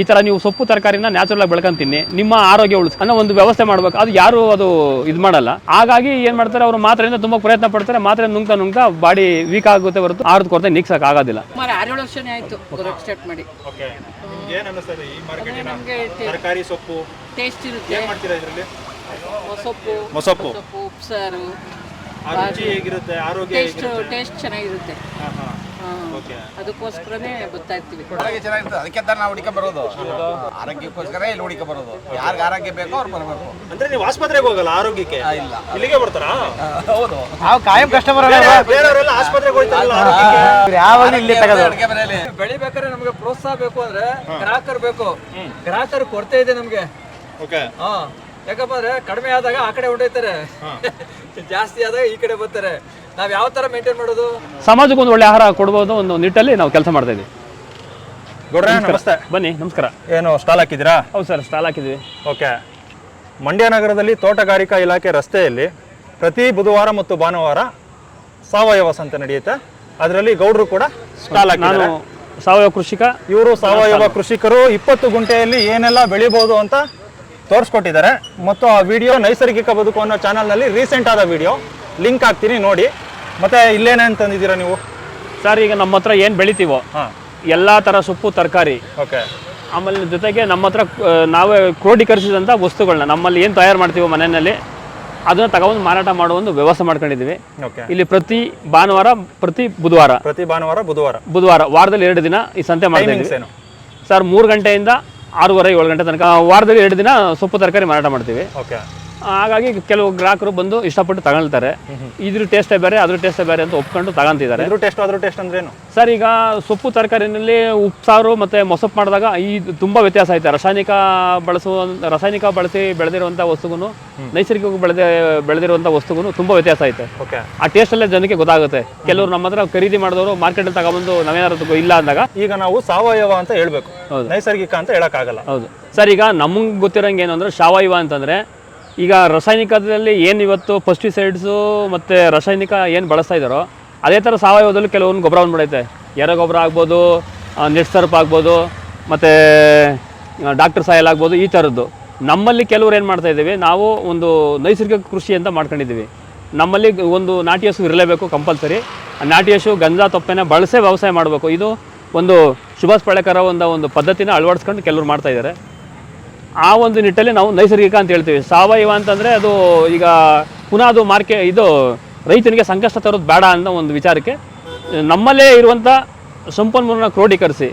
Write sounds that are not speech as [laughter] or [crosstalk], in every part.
ಈ ತರ ನೀವು ಸೊಪ್ಪು ತರಕಾರಿನ ನ್ಯಾಚುರಲ್ ಆಗಿ ಬೆಳ್ಕೊಂಡ್ ತಿನ್ನಿ ನಿಮ್ಮ ಆರೋಗ್ಯ ಉಳಿಸ್ ಅನ್ನೋ ಒಂದು ವ್ಯವಸ್ಥೆ ಮಾಡ್ಬೇಕು. ಅದು ಯಾರು ಅದು ಇದು ಮಾಡಲ್ಲ. ಹಾಗಾಗಿ ಏನ್ ಮಾಡ್ತಾರೆ ಅವರು ಮಾತ್ರೆಯಿಂದ ತುಂಬಾ ಪ್ರಯತ್ನ ಪಡ್ತಾರೆ ಮಾತ್ರೆ ನುಂಗ್ತಾ ನುಂಗ್ತಾ ಬಾಡಿ ವೀಕ್ ಆಗುತ್ತೆ ಹೊರತು ಆರದ ಕೊರತೆ ನೀಗ್ಸಕ್ ಆಗೋದಿಲ್ಲ. ಸುಮಾರು ಆರೇಳು ವರ್ಷನೇ ಆಯ್ತು ಬರೋಕ್ಕೆ ಸ್ಟಾರ್ಟ್ ಮಾಡಿ. ಓಕೆ ನಿಮ್ಗೆ ಏನು ಅನ್ನಿಸ್ತದೆ ಈ ಮಾರ್ಕೆಟಿನ ನಮಗೆ ತರಕಾರಿ ಸೊಪ್ಪು? ಟೇಸ್ಟ್ ಇರುತ್ತೆ. ಏನು ಮಾಡ್ತೀರಾ ಇದರಲ್ಲಿ? ಸೊಪ್ಪು ಮೊಸಪ್ಪು. ಸೊಪ್ಪು ಉಪ್ಸಾರು. ಟೇಸ್ಟ್ ಟೇಸ್ಟ್ ಚೆನ್ನಾಗಿರುತ್ತೆ. ಅದಕ್ಕೋಸ್ಕರನೇ ಇರ್ತೀವಿ. ಆರೋಗ್ಯ ಚೆನ್ನಾಗಿರ್ತದೆ. ಅದಕ್ಕೆ ತಾನೇ ನಾವು ಹುಡುಕ ಬರೋದು. ಆರೋಗ್ಯಕ್ಕೋಸ್ಕರ ಇಲ್ಲಿ ಹುಡುಕ ಬರೋದು. ಯಾರಿಗೆ ಆರೋಗ್ಯ ಬೇಕೋ ಅವ್ರು ಬರಬೇಕು. ಅಂದ್ರೆ ನೀವು ಆಸ್ಪತ್ರೆಗೆ ಹೋಗಲ್ಲ ಆರೋಗ್ಯಕ್ಕೆ? ಇಲ್ಲ. ಇಲ್ಲಿಗೆ ಬರ್ತಾರಾ? ಹೌದು. ನಾವು ಕಾಯಂ ಕಸ್ಟಮರ್ ಬೇರೆ- ಬೇರೆಯವರೆಲ್ಲ ಆಸ್ಪತ್ರೆಗೆ ಹೋಗ್ತಾರಲ್ಲ ಆರೋಗ್ಯಕ್ಕೆ? ಯಾವಾಗ ಇಲ್ಲಿ ತಗೋದು. ಅಡುಗೆ ಮನೆಯಲ್ಲಿ ಬೆಳಿಬೇಕಾದ್ರೆ ನಮಗೆ ಪ್ರೋತ್ಸಾಹ ಬೇಕು ಅಂದ್ರೆ ಗ್ರಾಹಕರು ಬೇಕು. ಗ್ರಾಹಕರು ಕೊರತೆ ಇದೆ ನಮ್ಗೆ. ಓಕೆ. ಹಾ. ಯಾಕಪ್ಪ ಅಂದ್ರೆ ಕಡಿಮೆ ಆದಾಗ ಆ ಕಡೆ ಹೊಂಟೋಯ್ತಾರೆ ಜಾಸ್ತಿ ಆದಾಗ ಈ ಕಡೆ ಬರ್ತಾರೆ. ನಾವ್ ಯಾವ ತರ ಮೇಂಟೈನ್ ಮಾಡೋದು? ಸಮಾಜಕ್ಕೆ ಒಂದು ಒಳ್ಳೆ ಆಹಾರ ಕೊಡ್ಬೋದು ಒಂದು ನಿಟ್ಟಲ್ಲಿ ನಾವು ಕೆಲಸ ಮಾಡ್ತಾ ಇದ್ದೀವಿ. ಗೌಡ್ರೆ ನಮಸ್ತೆ. ಬನ್ನಿ ನಮಸ್ಕಾರ. ಏನು ಸ್ಟಾಲ್ ಹಾಕಿದ್ದೀರಾ? ಹೌದು ಸರ್ ಸ್ಟಾಲ್ ಹಾಕಿದ್ವಿ ಓಕೆ. ಮಂಡ್ಯ ನಗರದಲ್ಲಿ ತೋಟಗಾರಿಕಾ ಇಲಾಖೆ ರಸ್ತೆಯಲ್ಲಿ ಪ್ರತಿ ಬುಧವಾರ ಮತ್ತು ಭಾನುವಾರ ಸಾವಯವ ಸಂತೆ ನಡೆಯುತ್ತೆ. ಅದರಲ್ಲಿ ಗೌಡ್ರು ಕೂಡ ಸ್ಟಾಲ್ ನಾನು ಹಾಕಿದ್ದಾರೆ. ಸಾವಯವ ಕೃಷಿಕ ಇವರು ಸಾವಯವ ಕೃಷಿಕರು ಇಪ್ಪತ್ತು ಗುಂಟೆಯಲ್ಲಿ ಏನೆಲ್ಲ ಬೆಳಿಬಹುದು ಅಂತ ತೋರಿಸ್ಕೊಟ್ಟಿದ್ದಾರೆ. ಮತ್ತು ಆ ವಿಡಿಯೋ ನೈಸರ್ಗಿಕ ಬದುಕು ಅನ್ನೋ ಚಾನಲ್ನಲ್ಲಿ ರೀಸೆಂಟ್ ಆದ ವಿಡಿಯೋ ಲಿಂಕ್ ಹಾಕ್ತೀನಿ ನೋಡಿ. ಮತ್ತೆ ಇಲ್ಲೇನೇನು ತಂದಿದ್ದೀರಾ ನೀವು? ಸರ್ ಈಗ ನಮ್ಮ ಹತ್ರ ಏನು ಬೆಳಿತೀವೋ ಎಲ್ಲಾ ಥರ ಸೊಪ್ಪು ತರಕಾರಿ. ಓಕೆ. ಆಮೇಲೆ ಜೊತೆಗೆ ನಮ್ಮ ಹತ್ರ ನಾವೇ ಕ್ರೋಢೀಕರಿಸಿದಂಥ ವಸ್ತುಗಳನ್ನ ನಮ್ಮಲ್ಲಿ ಏನು ತಯಾರು ಮಾಡ್ತೀವೋ ಮನೆಯಲ್ಲಿ ಅದನ್ನ ತಗೊಂಡು ಮಾರಾಟ ಮಾಡೋ ಒಂದು ವ್ಯವಸ್ಥೆ ಮಾಡ್ಕೊಂಡಿದ್ದೀವಿ. ಇಲ್ಲಿ ಪ್ರತಿ ಭಾನುವಾರ ಪ್ರತಿ ಬುಧವಾರ. ಪ್ರತಿ ಭಾನುವಾರ ಬುಧವಾರ. ಬುಧವಾರ ವಾರದಲ್ಲಿ ಎರಡು ದಿನ ಈ ಸಂತೆ ಮಾಡ್ತೀವಿ ಸರ್ ಮೂರು ಗಂಟೆಯಿಂದ ಆರೂವರೆ ಏಳು ಗಂಟೆ ತನಕ ವಾರದಲ್ಲಿ ಎರಡು ದಿನ ಸೊಪ್ಪು ತರಕಾರಿ ಮಾರಾಟ ಮಾಡ್ತೀವಿ. ಓಕೆ. ಹಾಗಾಗಿ ಕೆಲವು ಗ್ರಾಹಕರು ಬಂದು ಇಷ್ಟಪಟ್ಟು ತಗೊಳ್ತಾರೆ. ಇದ್ರ ಟೇಸ್ಟೇ ಬೇರೆ ಅದ್ರ ಟೇಸ್ಟೇ ಬೇರೆ ಅಂತ ಒಪ್ಕೊಂಡು ತಗೊಂತಿದ್ದಾರೆ. ಇದ್ರ ಟೇಸ್ಟ್ ಅದ್ರ ಟೇಸ್ಟ್ ಅಂದ್ರೆ ಏನು? ಸರ್ ಈಗ ಸೊಪ್ಪು ತರಕಾರಿನಲ್ಲಿ ಉಪ್ಸಾರು ಮತ್ತೆ ಮೊಸಪ್ಪು ಮಾಡಿದಾಗ ಈ ತುಂಬಾ ವ್ಯತ್ಯಾಸ ಐತೆ. ರಾಸಾಯನಿಕ ಬಳಸುವ ರಾಸಾಯನಿಕ ಬಳಸಿ ಬೆಳೆದಿರುವಂಥ ವಸ್ತುಗೂ ನೈಸರ್ಗಿಕ ಬೆಳೆದ ಬೆಳೆದಿರುವಂಥ ವಸ್ತುಗೂ ತುಂಬಾ ವ್ಯತ್ಯಾಸ ಐತೆ. ಓಕೆ ಆ ಟೇಸ್ಟಲ್ಲೇ ಜನಕ್ಕೆ ಗೊತ್ತಾಗುತ್ತೆ. ಕೆಲವರು ನಮ್ಮ ಹತ್ರ ಖರೀದಿ ಮಾಡಿದವರು ಮಾರ್ಕೆಟಲ್ಲಿ ತಗೊಂಡು ನಾವೇನಾದ್ರು ಇಲ್ಲ ಅಂದಾಗ ಈಗ ನಾವು ಸಾವಯವ ಅಂತ ಹೇಳ್ಬೇಕು. ನೈಸರ್ಗಿಕ ಅಂತ ಹೇಳಕ್ಕಾಗಲ್ಲ. ಹೌದು. ಸರ್ ಈಗ ನಮಗೆ ಗೊತ್ತಿರೋಂಗೆ ಏನು ಅಂದರೆ ಸಾವಯವ ಅಂತಂದರೆ ಈಗ ರಾಸಾಯನಿಕದಲ್ಲಿ ಏನು ಇವತ್ತು ಪೆಸ್ಟಿಸೈಡ್ಸು ಮತ್ತು ರಾಸಾಯನಿಕ ಏನು ಬಳಸ್ತಾ ಇದ್ದಾರೋ ಅದೇ ಥರ ಸಾವಯವದಲ್ಲಿ ಕೆಲವೊಂದು ಗೊಬ್ಬರ ಬಂದ್ಬಿಡೈತೆ. ಎರೆ ಗೊಬ್ಬರ ಆಗ್ಬೋದು ಸರ್ಪ್ ಆಗ್ಬೋದು, ಮತ್ತು ಡಾಕ್ಟರ್ ಸಾಯಲ್ ಆಗ್ಬೋದು, ಈ ಥರದ್ದು ನಮ್ಮಲ್ಲಿ ಕೆಲವರು ಏನು ಮಾಡ್ತಾ ಇದ್ದೀವಿ, ನಾವು ಒಂದು ನೈಸರ್ಗಿಕ ಕೃಷಿ ಅಂತ ಮಾಡ್ಕೊಂಡಿದ್ದೀವಿ. ನಮ್ಮಲ್ಲಿ ಒಂದು ನಾಟಿ ಹಸು ಇರಲೇಬೇಕು ಕಂಪಲ್ಸರಿ ನಾಟಿ ಹಸು ಗಂಜಾ ತೊಪ್ಪೆನ ಬಳಸೇ ವ್ಯವಸಾಯ ಮಾಡಬೇಕು. ಇದು ಒಂದು ಸುಭಾಷ್ ಪಳೆಕರ ಒಂದು ಒಂದು ಪದ್ಧತಿನ ಅಳವಡಿಸ್ಕೊಂಡು ಕೆಲವರು ಮಾಡ್ತಾ ಇದ್ದಾರೆ. ಆ ಒಂದು ನಿಟ್ಟಲ್ಲಿ ನಾವು ನೈಸರ್ಗಿಕ ಅಂತ ಹೇಳ್ತೀವಿ. ಸಾವಯವ ಅಂತಂದರೆ ಅದು ಈಗ ಪುನಃ ಅದು ಮಾರ್ಕೆ, ಇದು ರೈತನಿಗೆ ಸಂಕಷ್ಟ ತರೋದು ಬೇಡ ಅನ್ನೋ ಒಂದು ವಿಚಾರಕ್ಕೆ, ನಮ್ಮಲ್ಲೇ ಇರುವಂಥ ಸಂಪನ್ಮೂಲನ ಕ್ರೋಢೀಕರಿಸಿ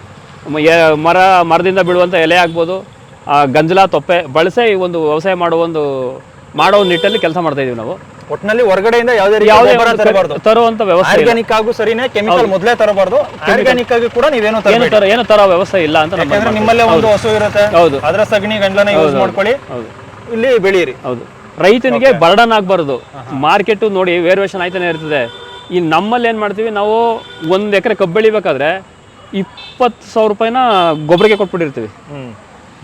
ಮರ, ಮರದಿಂದ ಬೀಳುವಂಥ ಎಲೆ ಆಗ್ಬೋದು ಗಂಜಲ, ತೊಪ್ಪೆ ಬಳಸೇ ಈ ಒಂದು ವ್ಯವಸಾಯ ಮಾಡೋ ಒಂದು, ಮಾಡೋ ನಿಟ್ಟಲ್ಲಿ ಕೆಲಸ ಮಾಡ್ತಾ ಇದೀವಿ ನಾವು. ಒಟ್ಟಿನಲ್ಲಿ ಹೊರಗಡೆಯಿಂದ ಯಾವುದೇ ಯಾವುದೇ ತರಬಾರ್ದು. ತರುವಂಥ ವ್ಯವಸ್ಥೆ ಇಲ್ಲ. ಆರ್ಗ್ಯಾನಿಕ್ ಆಗು ಸರಿನೇ ಕೆಮಿಕಲ್ ಮೊದಲೇ ತರಬಾರ್ದು. ಆರ್ಗ್ಯಾನಿಕ್ ಆಗಿ ಕೂಡ ನೀವೇನು ಏನು ತರಬೇಡಿ. ತರ ಏನು ತರ ವ್ಯವಸ್ಥೆ ಇಲ್ಲ ಅಂತ ನಮ್ಮ ಯಾಕಂದ್ರೆ ನಿಮ್ಮಲ್ಲೇ ಒಂದು ಹಸು ಇರುತ್ತೆ. ಹೌದು. ಅದರ ಸಗಣಿ ಗಂಡ್ಲನ ಯೂಸ್ ಮಾಡ್ಕೊಳ್ಳಿ. ಹೌದು. ಇಲ್ಲಿ ಬೆಳೀರಿ. ಹೌದು. ರೈತನಿಗೆ ಬರ್ಡನ್ ಆಗಬಾರ್ದು. ಮಾರ್ಕೆಟ್ ನೋಡಿ ವೇರಿಯೇಷನ್ ಆಯ್ತಾನೆ ಇರ್ತದೆ. ಈ ನಮ್ಮಲ್ಲಿ ಏನು ಮಾಡ್ತೀವಿ ನಾವು ಒಂದು ಎಕರೆ ಕಬ್ಬು ಬೆಳಿಬೇಕಾದ್ರೆ ಇಪ್ಪತ್ತು ಸಾವಿರ ರೂಪಾಯಿನ ಗೊಬ್ಬರಕ್ಕೆ ಕೊಟ್ಬಿಟ್ಟಿರ್ತೀವಿ.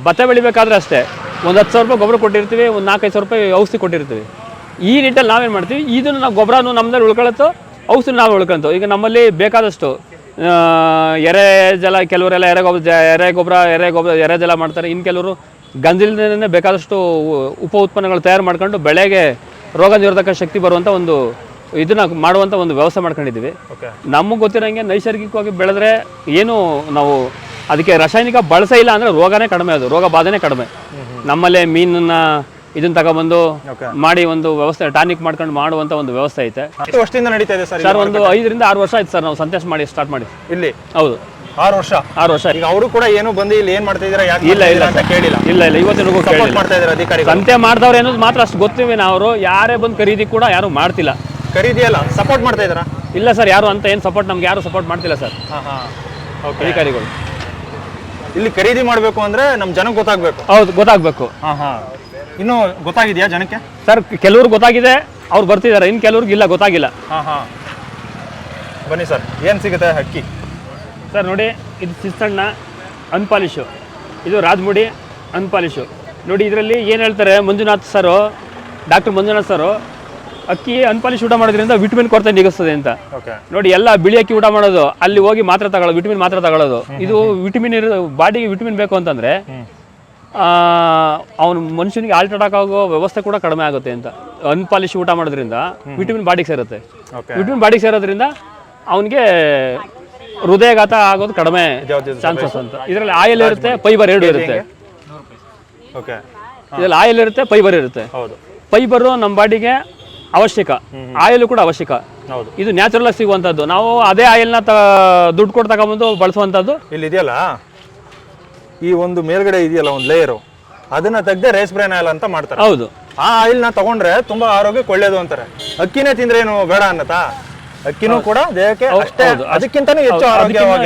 ಭತ್ತ ಬೆಳಿಬೇಕಾದ್ರೆ ಅಷ್ಟೇ. ಒಂದು ಹತ್ತು ಸಾವಿರ ರೂಪಾಯಿ ಗೊಬ್ಬರ ಕೊಟ್ಟಿರ್ತೀವಿ ಒಂದು ನಾಲ್ಕೈದು ಸಾವಿರ ರೂಪಾಯಿ ಔಷಧಿ ಕೊಟ್ಟಿರ್ತೀವಿ. ಈ ನಿಟ್ಟಲ್ಲಿ ನಾವೇನು ಮಾಡ್ತೀವಿ? ಇದನ್ನು ನಾವು ಗೊಬ್ಬರನು ನಮ್ಮಲ್ಲಿ ಉಳ್ಕೊಳತ್ತೋ ಔಷಧಿ ನಾವು ಉಳ್ಕೊಂತೋ ಈಗ ನಮ್ಮಲ್ಲಿ ಬೇಕಾದಷ್ಟು ಎರೆ ಜಲ ಕೆಲವರೆಲ್ಲ ಎರೆ ಗೊಬ್ಬರ ಜ- ಎರೆ ಗೊಬ್ಬರ ಎರೆ ಗೊಬ್ಬರ ಎರೆ ಜಲ ಮಾಡ್ತಾರೆ. ಇನ್ನು ಕೆಲವರು ಗಂಜಲಿನೇ ಬೇಕಾದಷ್ಟು ಉಪ ಉತ್ಪನ್ನಗಳು ತಯಾರು ಮಾಡ್ಕೊಂಡು ಬೆಳೆಗೆ ರೋಗ ನಿರೋಧಕ ಶಕ್ತಿ ಬರುವಂಥ ಒಂದು ಇದನ್ನ ಮಾಡುವಂಥ ಒಂದು ವ್ಯವಸ್ಥೆ ಮಾಡ್ಕೊಂಡಿದ್ದೀವಿ. ನಮಗೆ ಗೊತ್ತಿರೋಂಗೆ ನೈಸರ್ಗಿಕವಾಗಿ ಬೆಳೆದ್ರೆ ಏನು ನಾವು ಅದಕ್ಕೆ ರಾಸಾಯನಿಕ ಬಳಸೇ ಇಲ್ಲ ಅಂದರೆ ರೋಗನೇ ಕಡಿಮೆ ಅದು ರೋಗ ಬಾಧೆನೇ ಕಡಿಮೆ. ನಮ್ಮಲ್ಲೇ ಮೀನನ್ನ ಇದನ್ನ ತಗೊಬಂದು. ಮಾಡಿ ಒಂದು ವ್ಯವಸ್ಥೆ ಟಾನಿಕ್ ಮಾಡ್ಕೊಂಡು ಮಾಡುವಂತ ಒಂದು ವ್ಯವಸ್ಥೆ ಐತೆ. ವರ್ಷದಿಂದ ನಡೀತಾ ಇದೆ ಸರ್ ಸರ್ ಒಂದು ಐದರಿಂದ ಆರು ವರ್ಷ ಆಯ್ತು ಸರ್ ನಾವು ಸಂತೋಷ ಮಾಡಿ ಸ್ಟಾರ್ಟ್ ಮಾಡಿ ಇಲ್ಲಿ? ಹೌದು. ಆರು ವರ್ಷ? ಆರು ವರ್ಷ ಈಗ ಅವರು ಕೂಡ ಏನು ಬಂದು ಇಲ್ಲಿ ಏನ್ ಮಾಡ್ತಾ ಇದೀರಾ ಯಾಕೆ ಇಲ್ಲ ಇಲ್ಲ ಅಂತ ಕೇಳಿಲ್ಲ. ಇಲ್ಲ ಇಲ್ಲ ಇವತ್ತಿನವರೆಗೂ ಸಪೋರ್ಟ್ ಮಾಡ್ತಾ ಇದ್ದೀರಾ ಅಧಿಕಾರಿಗಳು. ಸಂತೆ ಮಾಡ್ದವ್ರು ಅನ್ನೋದು ಮಾತ್ರ ಅಷ್ಟು ಗೊತ್ತಿವೆ ನಾವು ಯಾರೇ ಬಂದು ಖರೀದಿ ಕೂಡ ಯಾರು ಮಾಡ್ತಿಲ್ಲ. ಖರೀದಿ ಅಲ್ಲ ಸಪೋರ್ಟ್ ಮಾಡ್ತಾ ಇದ್ರ ಇಲ್ಲ ಸರ್ ಯಾರು ಅಂತ ಏನು ಸಪೋರ್ಟ್ ನಮ್ಗೆ ಯಾರು ಸಪೋರ್ಟ್ ಮಾಡ್ತಿಲ್ಲ ಸರ್. ಹಾ ಹಾ. ಓಕೆ ಅಧಿಕಾರಿಗಳು. ಇಲ್ಲಿ ಖರೀದಿ ಮಾಡಬೇಕು ಅಂದ್ರೆ ನಮ್ಮ ಜನಕ್ಕೆ ಗೊತ್ತಾಗಬೇಕು. ಹೌದು ಗೊತ್ತಾಗಬೇಕು. ಹಾ ಹಾ. ಇನ್ನು ಗೊತ್ತಾಗಿದ್ಯಾ ಜನಕ್ಕೆ? ಸರ್ ಕೆಲವ್ರಿಗೆ ಗೊತ್ತಾಗಿದೆ ಅವ್ರು ಬರ್ತಿದ್ದಾರೆ. ಇನ್ನು ಕೆಲವ್ರಿಗೆ ಇಲ್ಲ ಗೊತ್ತಾಗಿಲ್ಲ. ಹಾಂ ಹಾ. ಬನ್ನಿ ಸರ್ ಏನು ಸಿಗುತ್ತೆ ಅಕ್ಕಿ? ಸರ್ ನೋಡಿ ಇದು ಸಿಸ್ತಣ್ಣ ಅನ್ಪಾಲಿಶು ಇದು ರಾಜ್ಮುಡಿ ಅನ್ಪಾಲಿಶು ನೋಡಿ ಇದರಲ್ಲಿ ಏನು ಹೇಳ್ತಾರೆ Manjunath sir doctor Manjunath sir ಅಕ್ಕಿ ಅನ್ಪಾಲಿಶ್ ಊಟ ಮಾಡೋದ್ರಿಂದ ವಿಟಮಿನ್ ಕೊರತೆ ನೀಗಿಸ್ತದೆ ಅಂತ. ಓಕೆ. ನೋಡಿ ಎಲ್ಲ ಬಿಳಿ ಅಕ್ಕಿ ಊಟ ಮಾಡೋದು ಅಲ್ಲಿ ಹೋಗಿ ಮಾತ್ರ ತಗೊಳ್ಳೋದು ವಿಟಮಿನ್ ಮಾತ್ರ ತಗೊಳ್ಳೋದು. ಇದು ವಿಟಮಿನ್ ಇರೋ ಬಾಡಿಗೆ ವಿಟಮಿನ್ ಬೇಕು ಅಂತಂದ್ರೆ ಅವನು ಮನುಷ್ಯನಿಗೆ ಅಟ್ಯಾಕ್ ಆಗೋ ವ್ಯವಸ್ಥೆ ಕೂಡ ಕಡಿಮೆ ಆಗುತ್ತೆ ಅಂತ. ಅನ್ಪಾಲಿಶ್ ಊಟ ಮಾಡೋದ್ರಿಂದ ವಿಟಮಿನ್ ಬಾಡಿಗೆ ಸೇರುತ್ತೆ. ವಿಟಮಿನ್ ಬಾಡಿಗೆ ಸೇರೋದ್ರಿಂದ ಅವನಿಗೆ ಹೃದಯಘಾತ ಆಗೋದು ಕಡಿಮೆ ಚಾನ್ಸಸ್ ಅಂತ. ಇದರಲ್ಲಿ ಆಯಿಲ್ ಇರುತ್ತೆ ಫೈಬರ್ ಎರಡು ಇರುತ್ತೆ. ಇದರಲ್ಲಿ ಆಯಿಲ್ ಇರುತ್ತೆ ಫೈಬರ್ ಇರುತ್ತೆ. ಫೈಬರು ನಮ್ಮ ಬಾಡಿಗೆ ಅವಶ್ಯಕ. ಆಯಿಲ್ ಕೂಡ ಅವಶ್ಯಕ. ಇದು ನ್ಯಾಚುರಲ್ ಆಗಿ ಸಿಗುವಂತದ್ದು ನಾವು ಅದೇ ಆಯಿಲ್ನ ದುಡ್ಡು ಕೊಟ್ಟು ತಗೊಂಬಂದು ಬಳಸುವಂತದ್ದು ಇಲ್ಲಿ ಇದೆಯಲ್ಲ ಈ ಒಂದು ಮೇಲ್ಗಡೆ ಇದೆಯಲ್ಲ ಒಂದು ಲೇಯರು ಅದನ್ನ ತೆಗ್ದೆ ರೇಸ್ ಬ್ರೈನ್ ಆಯಿಲ್ ಅಂತ ಮಾಡ್ತಾರೆ. ಹೌದು. ಆ ಆಯಿಲ್ನ ತಗೊಂಡ್ರೆ ತುಂಬಾ ಆರೋಗ್ಯಕ್ಕೆ ಒಳ್ಳೇದು ಅಂತಾರೆ. ಅಕ್ಕಿನೇ ತಿಂದ್ರೆ ಏನು ಬೇಡ ಅನ್ನತಾ ಅಕ್ಕಿನೂ ಕೂಡ ದೇಹಕ್ಕೆ ಅಷ್ಟೇ ಅದಕ್ಕಿಂತ ಅದಕ್ಕಿಂತಾನು ಹೆಚ್ಚು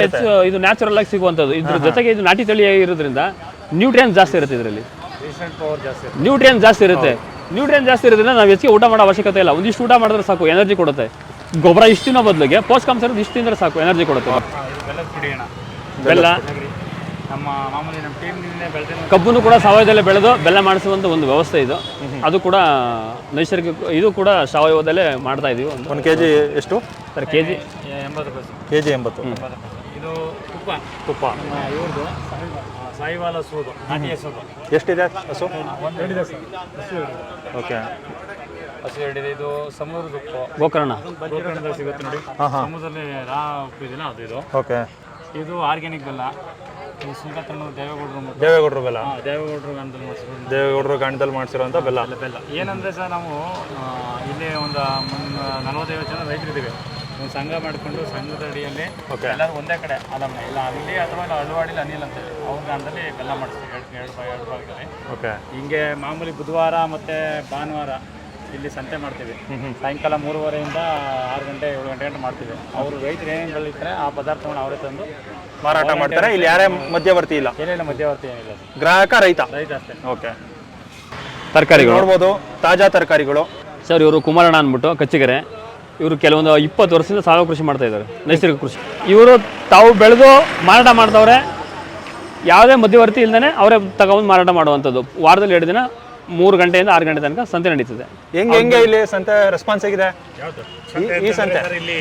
ಹೆಚ್ಚು ಇದು ನ್ಯಾಚುರಲ್ ಆಗಿ ಸಿಗುವಂತದ್ದು ಇದ್ರ ಜೊತೆಗೆ ಇದು ನಾಟಿ ತಳಿ ಇರೋದ್ರಿಂದ ನ್ಯೂಟ್ರಿಯನ್ ಜಾಸ್ತಿ ಇರುತ್ತೆ ಇದರಲ್ಲಿ. ನ್ಯೂಟ್ರಿಯನ್ ಜಾಸ್ತಿ ಇರುತ್ತೆ. ನ್ಯೂಟ್ರಿಯನ್ ಜಾಸ್ತಿ ಇರೋದ್ರಿಂದ ನಾವು ಹೆಚ್ಚಿಗೆ ಊಟ ಮಾಡೋ ಅವಶ್ಯಕತೆ ಇಲ್ಲ. ಒಂದಿಷ್ಟು ಊಟ ಮಾಡಿದ್ರೆ ಸಾಕು ಎನರ್ಜಿ ಕೊಡುತ್ತೆ. ಗೊಬ್ಬರ ಇಷ್ಟಿನ ತಿನ್ನೋ ಬದಲಿಗೆ ಪೋಷಕಾಂಶ ಇಷ್ಟು ತಿಂದ್ರೆ ಸಾಕು ಎನರ್ಜಿ ಕೊಡುತ್ತೆ. ಬೆಲ್ಲ. ನಮ್ಮ ಮಾಮೂಲಿ ನಮ್ಮ ಟೀಮ್ನಿಂದ ಬೆಳೆದ ಕಬ್ಬನ್ನು ಕೂಡ ಸಾವಯವದಲ್ಲೇ ಬೆಳೆದು ಬೆಲ್ಲ ಮಾಡಿಸುವಂಥ ಒಂದು ವ್ಯವಸ್ಥೆ ಇದು. ಅದು ಕೂಡ ನೈಸರ್ಗಿಕ ಇದು ಕೂಡ ಸಾವಯವದಲ್ಲೇ ಮಾಡ್ತಾ ಇದೀವಿ ಒಂದು. ಒಂದು ಕೆಜಿ ಎಷ್ಟು? ಸರ್ ಕೆ ಜಿ ಎಂಬತ್ತು ರೂಪಾಯಿ ಸರ್. ಕೆಜಿ ಎಂಬತ್ತು. ಇದು ತುಪ್ಪ. ತುಪ್ಪ. ನಮ್ಮ ಇವ್ರದ್ದು ಸಾಯಿವಾಲ ಸೂದು ನಾಟಿ ಸೂದು. ಎಷ್ಟಿದೆ ಹಸು? ಒಂದು ಹಿಡಿದೆ ಸರ್. ಹಸು ಹಿಡಿದೆ. ಓಕೆ. ಹಸು ಹಿಡಿದೆ ಇದು. ಸಮುದ್ರದ ಉಪ್ಪು. ಗೋಕರ್ಣ. ಗೋಕರ್ಣದಲ್ಲಿ ಸಿಗುತ್ತೆ ನೋಡಿ. ಹಾಂ ಹಾಂ. ಸಮುದ್ರದಲ್ಲಿ ರಾ ಉಪ್ಪು ಇದೆಯಲ್ಲ ಅದು ಇದು. ಓಕೆ. ಇದು ಆರ್ಗ್ಯಾನಿಕ್ ಬೆಲ್ಲ. ದೇವೇಗೌಡರು ಬೆಲ್ಲ. ಹಾಂ ದೇವೇಗೌಡರು ಗಂಧದಲ್ಲಿ ಮಾಡಿಸಿರೋ ದೇವೇಗೌಡರು ಗಾಣದಲ್ಲಿ ಮಾಡಿಸಿರೋಂಥ ಬೆಲ್ಲ. ಬೆಲ್ಲ ಏನಂದ್ರೆ ಸರ್ ನಾವು ಆ, ಇಲ್ಲಿ ಒಂದು ಒಂದು ನಲವತ್ತೈವತ್ತು ಜನ ರೈತರಿದ್ದೀವಿ. ಒಂದು ಸಂಘ ಮಾಡಿಕೊಂಡು ಸಂಘದ ಅಡಿಯಲ್ಲಿ Okay. ಎಲ್ಲರೂ ಒಂದೇ ಕಡೆ ಅಲಮ್ಮ ಇಲ್ಲ ಅಲ್ಲಿ ಅಥವಾ ಇಲ್ಲ ಅಳವಾಡಿಲಿ ಅನಿಲ್ ಅಂತ ಅವ್ರ ಗಾಣದಲ್ಲಿ ಬೆಲ್ಲ ಮಾಡಿಸ್ತೀವಿ. ಎರಡು ಎರಡು ಎರಡು ಭಾಗದಲ್ಲಿ. ಓಕೆ ಹಿಂಗೆ ಮಾಮೂಲಿ ಬುಧವಾರ ಮತ್ತು ಭಾನುವಾರ ಇಲ್ಲಿ ಸಂತೆ ಮಾಡ್ತೀವಿ. ಸಾಯಂಕಾಲ ಮೂರುವರೆಯಿಂದ ಆರು ಗಂಟೆ ಏಳು ಗಂಟೆ ಗಂಟೆ ಮಾಡ್ತೀವಿ. ಅವರು ರೈತರು ಏನೇನು ಬೆಳೀತಾರೆ ಆ ಪದಾರ್ಥವನ್ನು ಅವರೇ ತಂದು ಮಾರಾಟ ಮಾಡ್ತಾರೆ. ಇಲ್ಲಿ ಯಾರೇ ಮಧ್ಯವರ್ತಿ ಇಲ್ಲ. ಏನೇನು ಮಧ್ಯವರ್ತಿ ಏನಿಲ್ಲ ಗ್ರಾಹಕ ರೈತ? ರೈತ ಅಷ್ಟೇ. ಓಕೆ. ತರಕಾರಿಗಳು. ನೋಡ್ಬೋದು ತಾಜಾ ತರಕಾರಿಗಳು. ಸರ್ ಇವರು ಕುಮಾರಣ್ಣ ಅಂದ್ಬಿಟ್ಟು ಕಚ್ಚಿಗೆರೆ. ಇವರು ಕೆಲವೊಂದು ಇಪ್ಪತ್ತು ವರ್ಷದಿಂದ ಸಾವಯವ ಕೃಷಿ ಮಾಡ್ತಾ ಇದ್ದಾರೆ. ನೈಸರ್ಗಿಕ ಕೃಷಿ. ಇವರು ತಾವು ಬೆಳೆದು ಮಾರಾಟ ಮಾಡ್ತವ್ರೆ ಯಾವುದೇ ಮಧ್ಯವರ್ತಿ ಇಲ್ಲದೇ ಅವರೇ ತಗೊಂಡು ಮಾರಾಟ ಮಾಡುವಂಥದ್ದು. ವಾರದಲ್ಲಿ ಎರಡು ದಿನ ಮೂರು ಗಂಟೆಯಿಂದ ಆರು ಗಂಟೆ ತನಕ ಸಂತೆ ನಡೀತದೆ. ಹೆಂಗೆ ಹೆಂಗೆ ಇಲ್ಲಿ ಸಂತೆ ರೆಸ್ಪಾನ್ಸ್ ಆಗಿದೆ ಯಾವ್ದು? ಈ- ಈ ಸಂತೆ. ಸರ್ ಇಲ್ಲಿ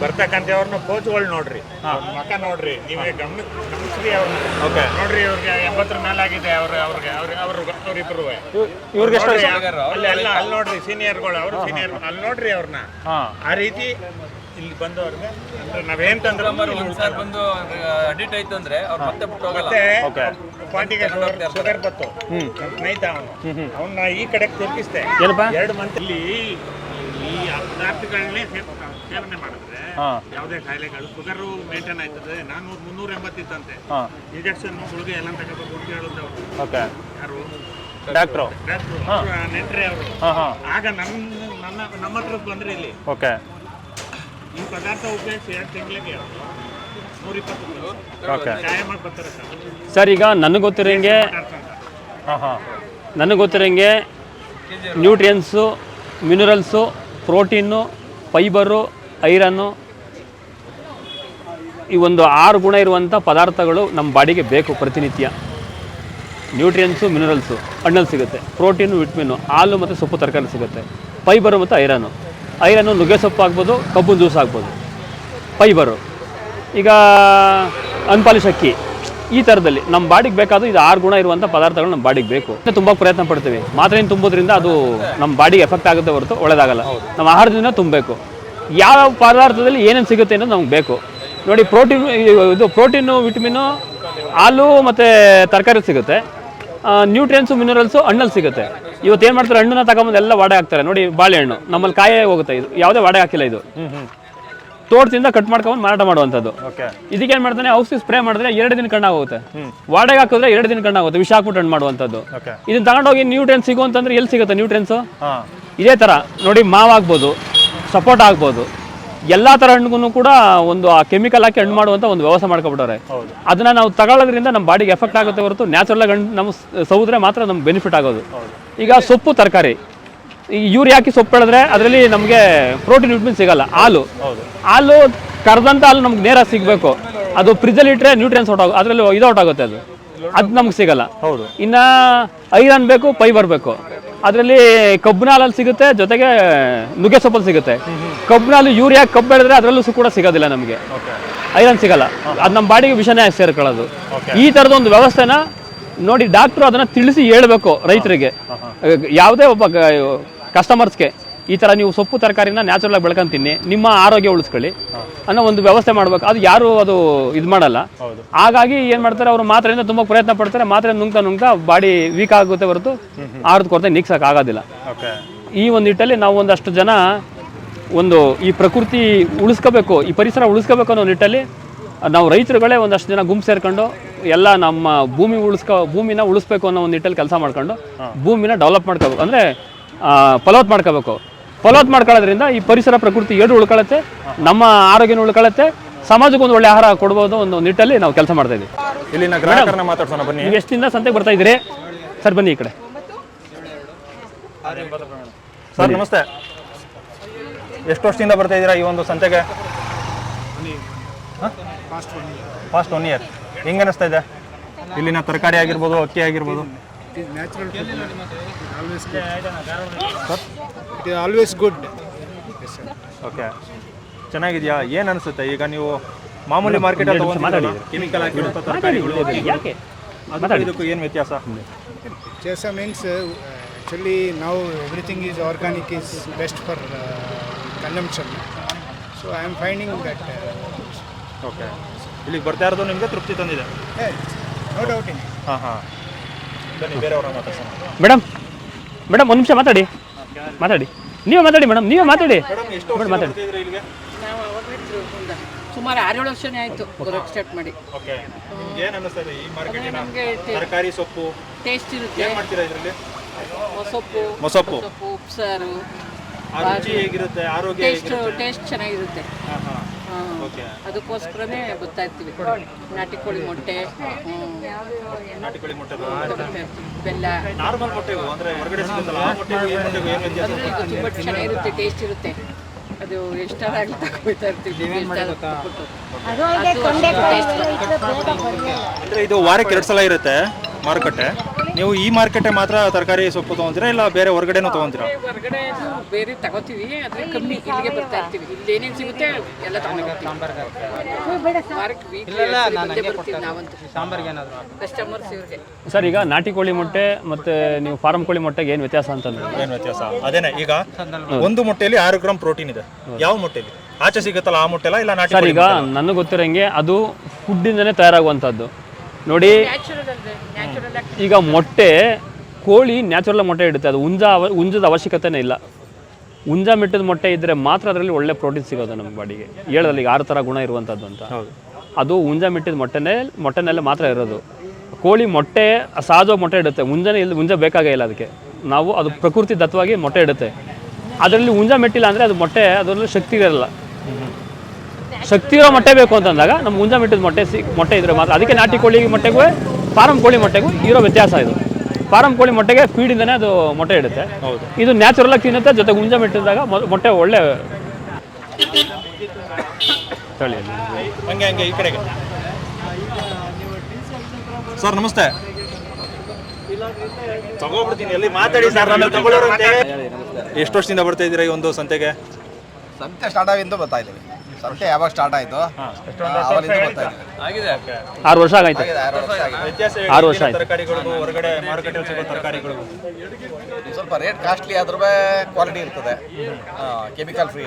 ಬರ್ತಕ್ಕಂಥವ್ರನ್ನ ಕೋಚ್ಗಳು ನೋಡ್ರಿ. ಮಕ್ಕ ಮಕ ನೋಡ್ರಿ. ನೀವೇ ಗಮನ ಗಮನಿಸ್ರಿ ಅವ್ರನ್ನ ಓಕೆ ನೋಡ್ರಿ ಇವ್ರಿಗೆ ಎಂಬತ್ತರ ಮೇಲೆ ಆಗಿದೆ ಅವ್ರ ಅವ್ರಿಗೆ ಅವ್ರ ಅವ್ರ ಅವ್ರಿಬ್ರು ಇವ್ರಿಗೆ ಎಷ್ಟು ಅಲ್ಲಿ ಅಲ್ಲ ಅಲ್ಲಿ ನೋಡ್ರಿ ಸೀನಿಯರ್ಗಳು ಅವರು ಸೀನಿಯರ್ ಅಲ್ಲಿ ನೋಡ್ರಿ ಅವ್ರನ್ನ ಹಾಂ. ಆ ರೀತಿ ಇಲ್ಲಿ ಬಂದವ್ರಿಗೆ ಅಂದ್ರೆ ನಾವೇನ್ ತಂದ್ರೆ ಒಂದ್ಸಾರಿ ಬಂದು ಅಡಿಟ್ ಆಯ್ತು ಅಂದ್ರೆ ಅವ್ರು ಮತ್ತೆ ಬಿಟ್ಟು ಹೋಗಲ್ಲ. ಮತ್ತೆ ಓಕೆ ಪಾರ್ಟಿಗೆ ಶುಗರ್ ಬತ್ತು. ನಮ್ಮ ಸ್ನೇಹಿತ ಅವನು. ಅವನ್ನ ಈ ಕಡೆ ತಿರುಗಿಸ್ದೆ ಏನಪ್ಪ? ಎರಡು ಮಂತ್ ಇಲ್ಲಿ ಈ ಪದಾರ್ಥಗಳನ್ನೇ ಸೇವ- ಸೇವನೆ ಮಾಡಿದ್ರೆ ಯಾವುದೇ ಕಾಯಿಲೆಗಳು ಶುಗರು ಮೇಂಟೈನ್ ಆಯ್ತದೆ ನಾನ್ನೂರು ಮುನ್ನೂರ ಎಂಬತ್ತಿತ್ತಂತೆ. ಇಂಜೆಕ್ಷನ್ ಗುಳಿಗೆ ಎಲ್ಲ ತಗೋಬೇಕು ಅಂತ ಹೇಳಿದ್ರು ಓಕೆ. ಯಾರು? ಡಾಕ್ಟ್ರು. ಡಾಕ್ಟ್ರು. ನೆಂಟ್ರೆ ಅವರು. ಹಾಂ ಹಾಂ. ಆಗ ನನ್ನ ನನ್ನ ನಮ್ಮ ಹತ್ರ ಬಂದ್ರೆ ಇಲ್ಲಿ. ಓಕೆ. ಈ ಪದಾರ್ಥ ಉಪಯೋಗಿಸಿ ಎರಡು ತಿಂಗಳಿಗೆ ಓಕೆ. ಸರ್. ಈಗ ನನಗೆ ಗೊತ್ತಿರೋಂಗೆ ಹಾಂ ಹಾಂ. ನನಗೆ ಗೊತ್ತಿರೋಂಗೆ nutrients minerals protein fibre iron ಈ ಒಂದು ಆರು ಗುಣ ಇರುವಂಥ ಪದಾರ್ಥಗಳು ನಮ್ಮ ಬಾಡಿಗೆ ಬೇಕು ಪ್ರತಿನಿತ್ಯ. ನ್ಯೂಟ್ರಿಯನ್ಸು ಮಿನರಲ್ಸು ಹಣ್ಣಲ್ಲಿ ಸಿಗುತ್ತೆ. ಪ್ರೋಟೀನು ವಿಟಮಿನು ಹಾಲು ಮತ್ತು ಸೊಪ್ಪು ತರಕಾರಿ ಸಿಗುತ್ತೆ. ಫೈಬರು ಮತ್ತು ಐರನ್ನು ಐರನ್ನು ನುಗ್ಗೆ ಸೊಪ್ಪು ಆಗ್ಬೋದು ಕಬ್ಬು ಜ್ಯೂಸ್ ಆಗ್ಬೋದು. ಫೈಬರು ಈಗ ಅನ್ಪಾಲಿಶ್ ಅಕ್ಕಿ. ಈ ಥರದಲ್ಲಿ ನಮ್ಮ ಬಾಡಿಗೆ ಬೇಕಾದ ಇದು ಆರು ಗುಣ ಇರುವಂಥ ಪದಾರ್ಥಗಳು ನಮ್ಮ ಬಾಡಿಗೆ ಬೇಕು. ತುಂಬ ಪ್ರಯತ್ನ ಪಡ್ತೀವಿ. ಮಾತ್ರೆಯನ್ನು ತುಂಬೋದ್ರಿಂದ ಅದು ನಮ್ಮ ಬಾಡಿಗೆ ಎಫೆಕ್ಟ್ ಆಗುತ್ತೆ ಹೊರತು ಒಳ್ಳೇದಾಗಲ್ಲ. ನಮ್ಮ ಆಹಾರದಿಂದ ತುಂಬಬೇಕು. ಯಾವ ಪದಾರ್ಥದಲ್ಲಿ ಏನೇನು ಸಿಗುತ್ತೆ ಅನ್ನೋದು ನಮ್ಗೆ ಬೇಕು. ನೋಡಿ ಪ್ರೋಟೀನ್ ಇದು ಪ್ರೋಟೀನು ವಿಟಮಿನು ಹಾಲು ಮತ್ತು ತರಕಾರಿ ಸಿಗುತ್ತೆ. ನ್ಯೂಟ್ರಿಯನ್ಸು ಮಿನರಲ್ಸು ಹಣ್ಣಲ್ಲಿ ಸಿಗುತ್ತೆ. ಇವತ್ತು ಏನ್ ಮಾಡ್ತಾರೆ? ಹಣ್ಣನ್ನ ತಗೊಂಬಂದು ಎಲ್ಲ ವಾಡೆ ಹಾಕ್ತಾರೆ. ನೋಡಿ ಬಾಳೆಹಣ್ಣು ನಮ್ಮಲ್ಲಿ ಕಾಯೇ ಹೋಗುತ್ತೆ ಇದು. ಯಾವುದೇ ವಾಡೆ ಹಾಕಿಲ್ಲ ಇದು. ತೋಟದಿಂದ ಕಟ್ ಮಾಡ್ಕೊಂಡು ಮಾರಾಟ ಮಾಡುವಂಥದ್ದು. ಇದಕ್ಕೆ ಏನು ಮಾಡ್ತಾನೆ? ಔಷಧಿ ಸ್ಪ್ರೇ ಮಾಡಿದ್ರೆ ಎರಡು ದಿನ ಕಣ್ಣಾಗುತ್ತೆ ವಾಡೆಗೆ ಹಾಕಿದ್ರೆ ಎರಡು ದಿನ ಕಣ್ಣಾಗುತ್ತೆ ವಿಷ ಹಾಕ್ಬಿಟ್ಟು ಹಣ್ಣು ಮಾಡುವಂಥದ್ದು. ಇದನ್ನ ತಗೊಂಡೋಗಿ ನ್ಯೂಟ್ರೆನ್ಸ್ ಸಿಗುವಂತಂದ್ರೆ ಎಲ್ಲಿ ಸಿಗುತ್ತೆ? ನ್ಯೂಟ್ರೆನ್ಸು ಇದೇ ಥರ ನೋಡಿ ಮಾವು ಆಗ್ಬೋದು. ಸಪೋರ್ಟ್ ಆಗ್ಬೋದು. ಎಲ್ಲ ಥರ ಹಣ್ಣಿಗೂ ಕೂಡ ಒಂದು ಆ ಕೆಮಿಕಲ್ ಹಾಕಿ ಹಣ್ಣು ಮಾಡುವಂಥ ಒಂದು ವ್ಯವಸ್ಥೆ ಮಾಡ್ಕೊಬಿಟ್ಟವ್ರೆ. ಅದನ್ನು ನಾವು ತಗೊಳ್ಳೋದ್ರಿಂದ ನಮ್ಮ ಬಾಡಿಗೆ ಎಫೆಕ್ಟ್ ಆಗುತ್ತೆ ಹೊರತು ನ್ಯಾಚುರಲ್ ಆಗಿ ಹಣ್ಣು ನಮ್ಮ ಸೌದ್ರೆ ಮಾತ್ರ ನಮ್ಗೆ ಬೆನಿಫಿಟ್ ಆಗೋದು. ಈಗ ಸೊಪ್ಪು ತರಕಾರಿ. ಈ ಯಾಕೆ ಹಾಕಿ ಸೊಪ್ಪು ಬೆಳೆದ್ರೆ ಅದರಲ್ಲಿ ನಮಗೆ ಪ್ರೋಟೀನ್ ವಿಟಮಿನ್ ಸಿಗಲ್ಲ ಹಾಲು. ಹಾಲು ಕರೆದಂತ ಹಾಲು ನಮ್ಗೆ ನೇರ ಸಿಗಬೇಕು. ಅದು ಫ್ರಿಜ್ಜಲ್ಲಿ ಇಟ್ಟರೆ ನ್ಯೂಟ್ರಿಯನ್ಸ್ ಹೊಟ್ಟಾಗ ಅದರಲ್ಲಿ ಇದು ಆಗುತ್ತೆ ಅದು. ಅದು ನಮ್ಗೆ ಸಿಗಲ್ಲ. ಹೌದು. ಇನ್ನು ಐರನ್ ಬೇಕು ಫೈಬರ್ ಬೇಕು. ಅದರಲ್ಲಿ ಕಬ್ಬಿನ ಹಾಲಲ್ಲಿ ಸಿಗುತ್ತೆ ಜೊತೆಗೆ ನುಗ್ಗೆ ಸೊಪ್ಪಲ್ಲಿ ಸಿಗುತ್ತೆ. ಕಬ್ಬಿನ ಹಾಲು ಯೂರಿಯಾ ಕಬ್ಬು ಬೆಳೆದ್ರೆ ಅದರಲ್ಲೂ ಸು ಕೂಡ ಸಿಗೋದಿಲ್ಲ ನಮಗೆ. ಐರನ್ ಸಿಗಲ್ಲ. ಅದು ನಮ್ಮ ಬಾಡಿಗೆ ವಿಷನೇ ಸೇರ್ಕೊಳ್ಳೋದು. ಈ ಥರದ ಒಂದು ವ್ಯವಸ್ಥೆನ ನೋಡಿ ಡಾಕ್ಟ್ರು ಅದನ್ನ ತಿಳಿಸಿ ಹೇಳಬೇಕು ರೈತರಿಗೆ. ಯಾವುದೇ ಒಬ್ಬ ಕಸ್ಟಮರ್ಸ್ಗೆ ಈ ಥರ ನೀವು ಸೊಪ್ಪು ತರಕಾರಿನ ನ್ಯಾಚುರಲ್ ಆಗಿ ಬೆಳ್ಕೊಂಡ್ ತಿನ್ನಿ ನಿಮ್ಮ ಆರೋಗ್ಯ ಉಳಿಸ್ಕೊಳ್ಳಿ ಅನ್ನೋ ಒಂದು ವ್ಯವಸ್ಥೆ ಮಾಡ್ಬೇಕು. ಅದು ಯಾರು ಅದು ಇದು ಮಾಡಲ್ಲ. ಹಾಗಾಗಿ ಏನು ಮಾಡ್ತಾರೆ ಅವರು ಮಾತ್ರೆಯಿಂದ ತುಂಬ ಪ್ರಯತ್ನ ಪಡ್ತಾರೆ ಮಾತ್ರೆ ನುಂಗ್ತಾ ನುಂಗ್ತಾ ಬಾಡಿ ವೀಕ್ ಆಗುತ್ತೆ ಹೊರತು ಆಹಾರದ ಕೊರತೆ ನೀಗ್ಸಕ್ಕೆ ಆಗೋದಿಲ್ಲ. ಈ ಒಂದು ನಿಟ್ಟಲ್ಲಿ ನಾವು ಒಂದಷ್ಟು ಜನ ಒಂದು ಈ ಪ್ರಕೃತಿ ಉಳಿಸ್ಕೋಬೇಕು ಈ ಪರಿಸರ ಉಳಿಸ್ಕೋಬೇಕು ಅನ್ನೋ ನಿಟ್ಟಲ್ಲಿ ನಾವು ರೈತರುಗಳೇ ಒಂದಷ್ಟು ಜನ ಗುಂಪು ಸೇರ್ಕೊಂಡು ಎಲ್ಲ ನಮ್ಮ ಭೂಮಿ ಉಳಿಸ್ಕೊ ಭೂಮಿನ ಉಳಿಸ್ಬೇಕು ಅನ್ನೋ ಒಂದು ನಿಟ್ಟಲ್ಲಿ ಕೆಲಸ ಮಾಡ್ಕೊಂಡು ಭೂಮಿನ ಡೆವಲಪ್ ಮಾಡ್ಕೋಬೇಕು. ಅಂದರೆ ಫಲವತ್ ಮಾಡ್ಕೋಬೇಕು. ಫಲವತ್ ಮಾಡ್ಕೊಳ್ಳೋದ್ರಿಂದ ಈ ಪರಿಸರ ಪ್ರಕೃತಿ ಎರಡು ಉಳ್ಕೊಳ್ಳುತ್ತೆ ನಮ್ಮ ಆರೋಗ್ಯನೂ ಉಳ್ಕೊಳ್ಳುತ್ತೆ ಸಮಾಜಕ್ಕೆ ಒಂದು ಒಳ್ಳೆ ಆಹಾರ ಕೊಡ್ಬೋದು ಒಂದು ನಿಟ್ಟಲ್ಲಿ ನಾವು ಕೆಲಸ ಮಾಡ್ತಾ ಇದ್ದೀವಿ ಇಲ್ಲಿನ ಗ್ರಾಹಕರನ್ನ ಮಾತಾಡ್ಸೋಣ ಬನ್ನಿ. ನೀವು ಎಷ್ಟಿಂದ ಸಂತೆಗೆ ಬರ್ತಾ ಇದ್ದೀರಿ? ಸರ್ ಬನ್ನಿ ಈ ಕಡೆ. ಸರ್ ನಮಸ್ತೆ. ಎಷ್ಟು ವರ್ಷದಿಂದ ಬರ್ತಾ ಇದ್ದೀರಾ ಈ ಒಂದು ಸಂತೆಗೆ? ಫಾಸ್ಟ್ ಒನ್ ಇಯರ್ ಹೆಂಗೆ ಅನಿಸ್ತಾ ಇದೆ? ಇಲ್ಲಿನ ತರಕಾರಿ ಆಗಿರ್ಬೋದು ಅಕ್ಕಿ ಆಗಿರ್ಬೋದು. It it is always good okay ಚೆನ್ನಾಗಿದೆಯಾ? ಏನು ಅನಿಸುತ್ತೆ? ಈಗ ನೀವು ಮಾಮೂಲಿ ಮಾರ್ಕೆಟ್ ಕೆಮಿಕಲ್ ಹಾಕಿರೋದಕ್ಕೂ ಏನು ವ್ಯತ್ಯಾಸ? ಚೇಸ ಮೀನ್ಸ್ ಆ್ಯಕ್ಚುಲಿ ನಾವು everything is organic is best for consumption so I am finding that okay ಇಲ್ಲಿಗೆ ಬರ್ತಾ ಇರೋದು ನಿಮಗೆ ತೃಪ್ತಿ ತಂದಿದೆ? ನೋ ಡೌಟ್ ಹಾಂ ಹಾಂ. ಬನ್ನಿ ಬೇರೆ ಅವರ ಮಾತಾಡ್ತಾರೆ ಮೇಡಮ್ ಮೇಡಮ್ ಒಂದು ನಿಮಿಷ ಮಾತಾಡಿ. ಮಾತಾಡಿ. ನೀವೇ ಮಾತಾಡಿ ಮೇಡಮ್ ನೀವೇ ಮಾತಾಡಿ. ಮೇಡಮ್ ಮಾತಾಡಿ. ಇಲ್ಲಿಗೆ? ನಾವು ಅವಾಗಿದ್ರು ಒಂದು ಸುಮಾರು ಆರೇಳು ವರ್ಷನೇ ಆಯ್ತು ಬರೋಕ್ಕೆ ಸ್ಟಾರ್ಟ್ ಮಾಡಿ. ಓಕೆ. ನಿಮ್ಗೆ ಏನು ಅನ್ನಿಸ್ತದೆ ಈ ಮಾರ್ಕೆಟಿನ ನಮಗೆ ತರಕಾರಿ ಸೊಪ್ಪು? ಟೇಸ್ಟ್ ಇರುತ್ತೆ. ಏನು ಮಾಡ್ತೀರಾ ಇದರಲ್ಲಿ? ಮೊಸಪ್ಪು. ಮೊಸಪ್ಪು. ಸೊಪ್ಪು ಉಪ್ಸಾರು. ಆ ರುಚಿ ಹೇಗಿರುತ್ತೆ? ಆರೋಗ್ಯ ಟೇಸ್ಟ್ ಟೇಸ್ಟ್ ಚೆನ್ನಾಗಿರುತ್ತೆ. ಹಾಂ. ಅದಕ್ಕೋಸ್ಕರನೇ ಇರ್ತೀವಿ. ನಾಟಿ ಕೋಳಿ ಮೊಟ್ಟೆ ಹ್ಮ್, ನಾಟಿ ಕೋಳಿ ಮೊಟ್ಟೆ ಬೆಲ್ಲ. ನಾರ್ಮಲ್ ಮೊಟ್ಟೆಗೂ ಅಂದ್ರೆ ಹೊರಗಡೆ ಸಿಗುತ್ತಲ್ಲ ಆ ಮೊಟ್ಟೆಗೂ ಈ ಮೊಟ್ಟೆಗೂ ಏನು ವ್ಯತ್ಯಾಸ ಅಂದ್ರೆ ಇದು ತುಂಬ ಚೆನ್ನಾಗಿರುತ್ತೆ ಟೇಸ್ಟ್ ಇರುತ್ತೆ. ಅದು ಎಷ್ಟಾರಾಗಲಿ ತಗೋತಾ ಇರ್ತೀವಿ ಎಷ್ಟಾದ್ರೂ ಅಂದ್ರೆ ಇದು ವಾರಕ್ಕೆ ಎರಡು ಸಲ ಇರುತ್ತೆ ಮಾರುಕಟ್ಟೆ. ನೀವು ಈ ಮಾರ್ಕೆಟೆ ಮಾತ್ರ ತರಕಾರಿ ಸೊಪ್ಪು ತಗೊಂತೀರಾ ಇಲ್ಲ ಬೇರೆ ಹೊರಗಡೆನೂ ತಗೊಂತೀರಾ? ಹೊರಗಡೆ ಬೇರೆ ತಗೋತೀವಿ ಆದ್ರೆ ಕಮ್ಮಿ ಇಲ್ಲಿಗೆ ಬರ್ತಾ ಇರ್ತೀವಿ. ಇಲ್ಲಿ ಏನೇನು ಸಿಗುತ್ತೆ ಎಲ್ಲ ಕಸ್ಟಮರ್ಸ್ ಇವ್ರಿಗೆ. ಸರ್ ಈಗ ನಾಟಿ ಕೋಳಿ ಮೊಟ್ಟೆ ಮತ್ತೆ ನೀವು ಫಾರಂ ಕೋಳಿ ಮೊಟ್ಟೆಗೆ ಏನು ವ್ಯತ್ಯಾಸ ಅಂತಂದ್ರೆ? ಏನು ವ್ಯತ್ಯಾಸ? ಅದೇನೆ ಈಗ ಒಂದು ಮೊಟ್ಟೆಯಲ್ಲಿ ಆರು ಗ್ರಾಮ್ ಪ್ರೋಟೀನ್ ಇದೆ. ಯಾವ ಮೊಟ್ಟೆಯಲ್ಲಿ ಆಚೆ ಸಿಗುತ್ತಲ್ಲ ಆ ಮೊಟ್ಟೆಲ್ಲ ಇಲ್ಲ ನಾಟಿ ಸರ್ ಈಗ ನನಗೆ ಗೊತ್ತಿರೋಂಗೆ ಅದು ಫುಡ್ಡಿಂದನೇ ತಯಾರಾಗುವಂಥದ್ದು. ನೋಡಿ. ನ್ಯಾಚುರಲ್ ನ್ಯಾಚುರಲ್ ಆಗಿ ಈಗ ಮೊಟ್ಟೆ ಕೋಳಿ ನ್ಯಾಚುರಲ್ ಮೊಟ್ಟೆ ಇಡುತ್ತೆ. ಅದು ಹುಂಜ ಉಂಜದ ಹುಂಜದ ಅವಶ್ಯಕತೆನೇ ಇಲ್ಲ. ಹುಂಜ ಮೆಟ್ಟದ ಮೊಟ್ಟೆ ಇದ್ದರೆ ಮಾತ್ರ ಅದರಲ್ಲಿ ಒಳ್ಳೆ ಪ್ರೋಟೀನ್ ಸಿಗೋದು ನಮ್ಮ ಬಾಡಿಗೆ. ಹೇಳೋದಲ್ಲ ಈಗ ಆರು ಥರ ಗುಣ ಇರುವಂಥದ್ದು ಅಂತ. ಅದು ಉಂಜ ಮೆಟ್ಟಿದ ಮೊಟ್ಟೆನೇ ಮೊಟ್ಟೆನಲ್ಲೇ ಮಾತ್ರ ಇರೋದು. ಕೋಳಿ ಮೊಟ್ಟೆ ಸಹಜವಾಗಿ ಮೊಟ್ಟೆ ಇಡುತ್ತೆ. ಮುಂಜಾನೆ ಇಲ್ಲ ಮುಂಜೆ ಬೇಕಾಗೇ ಇಲ್ಲ ಅದಕ್ಕೆ. ನಾವು ಅದು ಪ್ರಕೃತಿ ದತ್ತವಾಗಿ ಮೊಟ್ಟೆ ಇಡುತ್ತೆ. ಅದರಲ್ಲಿ ಹುಂಜ ಮೆಟ್ಟಿಲ್ಲ ಅಂದರೆ ಅದು ಮೊಟ್ಟೆ ಅದರಲ್ಲಿ ಶಕ್ತಿ ಇರಲ್ಲ. ಶಕ್ತಿ ಇರೋ ಮೊಟ್ಟೆ ಬೇಕು ಅಂತಂದಾಗ ನಮ್ಮ ಮುಂಜಾನೆ ಮಿಟ್ಟಿದ ಮೊಟ್ಟೆ ಸಿ ಮೊಟ್ಟೆ ಇದ್ರೆ ಮಾತ್ರ. ಅದಕ್ಕೆ ನಾಟಿ ಕೋಳಿ ಮೊಟ್ಟೆಗೂ ಫಾರಂ ಕೋಳಿ ಮೊಟ್ಟೆಗೂ ಇರೋ ವ್ಯತ್ಯಾಸ ಇದು. ಫಾರಂ ಕೋಳಿ ಮೊಟ್ಟೆಗೆ ಫೀಡಿಂದನೇ ಅದು ಮೊಟ್ಟೆ ಇಡುತ್ತೆ. ಹೌದು. ಇದು ನ್ಯಾಚುರಲ್ ಆಗಿ ತಿನ್ನುತ್ತೆ ಜೊತೆಗೆ ಮುಂಜಾನೆ ಮಿಟ್ಟಿದಾಗ ಮೊಟ್ಟೆ ಒಳ್ಳೆ. ಹಂಗೆ ಹಂಗೆ ಈ ಕಡೆಗೆ. ಸರ್ ನಮಸ್ತೆ. ತಗೋಬಿಡ್ತೀನಿ ಎಲ್ಲಿ ಮಾತಾಡಿ ಸರ್ ಎಷ್ಟು ವರ್ಷದಿಂದ ಬರ್ತಾ ಇದ್ದೀರಾ ಈ ಒಂದು ಸಂತೆಗೆ? ಸಂತೆ ಸ್ಟಾರ್ಟ್ ಆಗಿಂದ ಬರ್ತಾ ಇದ್ದೀವಿ. ಸಂತೆ ಯಾವಾಗ ಸ್ಟಾರ್ಟ್ ಆಯ್ತು? ಬರ್ತಾ ಇದ್ದೀವಿ ಆರು ವರ್ಷ ಆಗೈತೆ ಆಗಿದೆ, ಆರು ವರ್ಷ ಆಗಿದೆ. ವ್ಯತ್ಯಾಸ ಹೇಳಿ, ಆರು ವರ್ಷ ಇಲ್ಲಿನ ಆಯ್ತು. ತರಕಾರಿಗಳಿಗೂ ಹೊರಗಡೆ ಮಾರುಕಟ್ಟೆಯಲ್ಲಿ ಸಿಗೋ ತರಕಾರಿಗಳಿಗೂ ಸ್ವಲ್ಪ ರೇಟ್ ಕಾಸ್ಟ್ಲಿ ಆದ್ರೂ ಕ್ವಾಲಿಟಿ ಇರ್ತದೆ. ಕೆಮಿಕಲ್ ಫ್ರೀ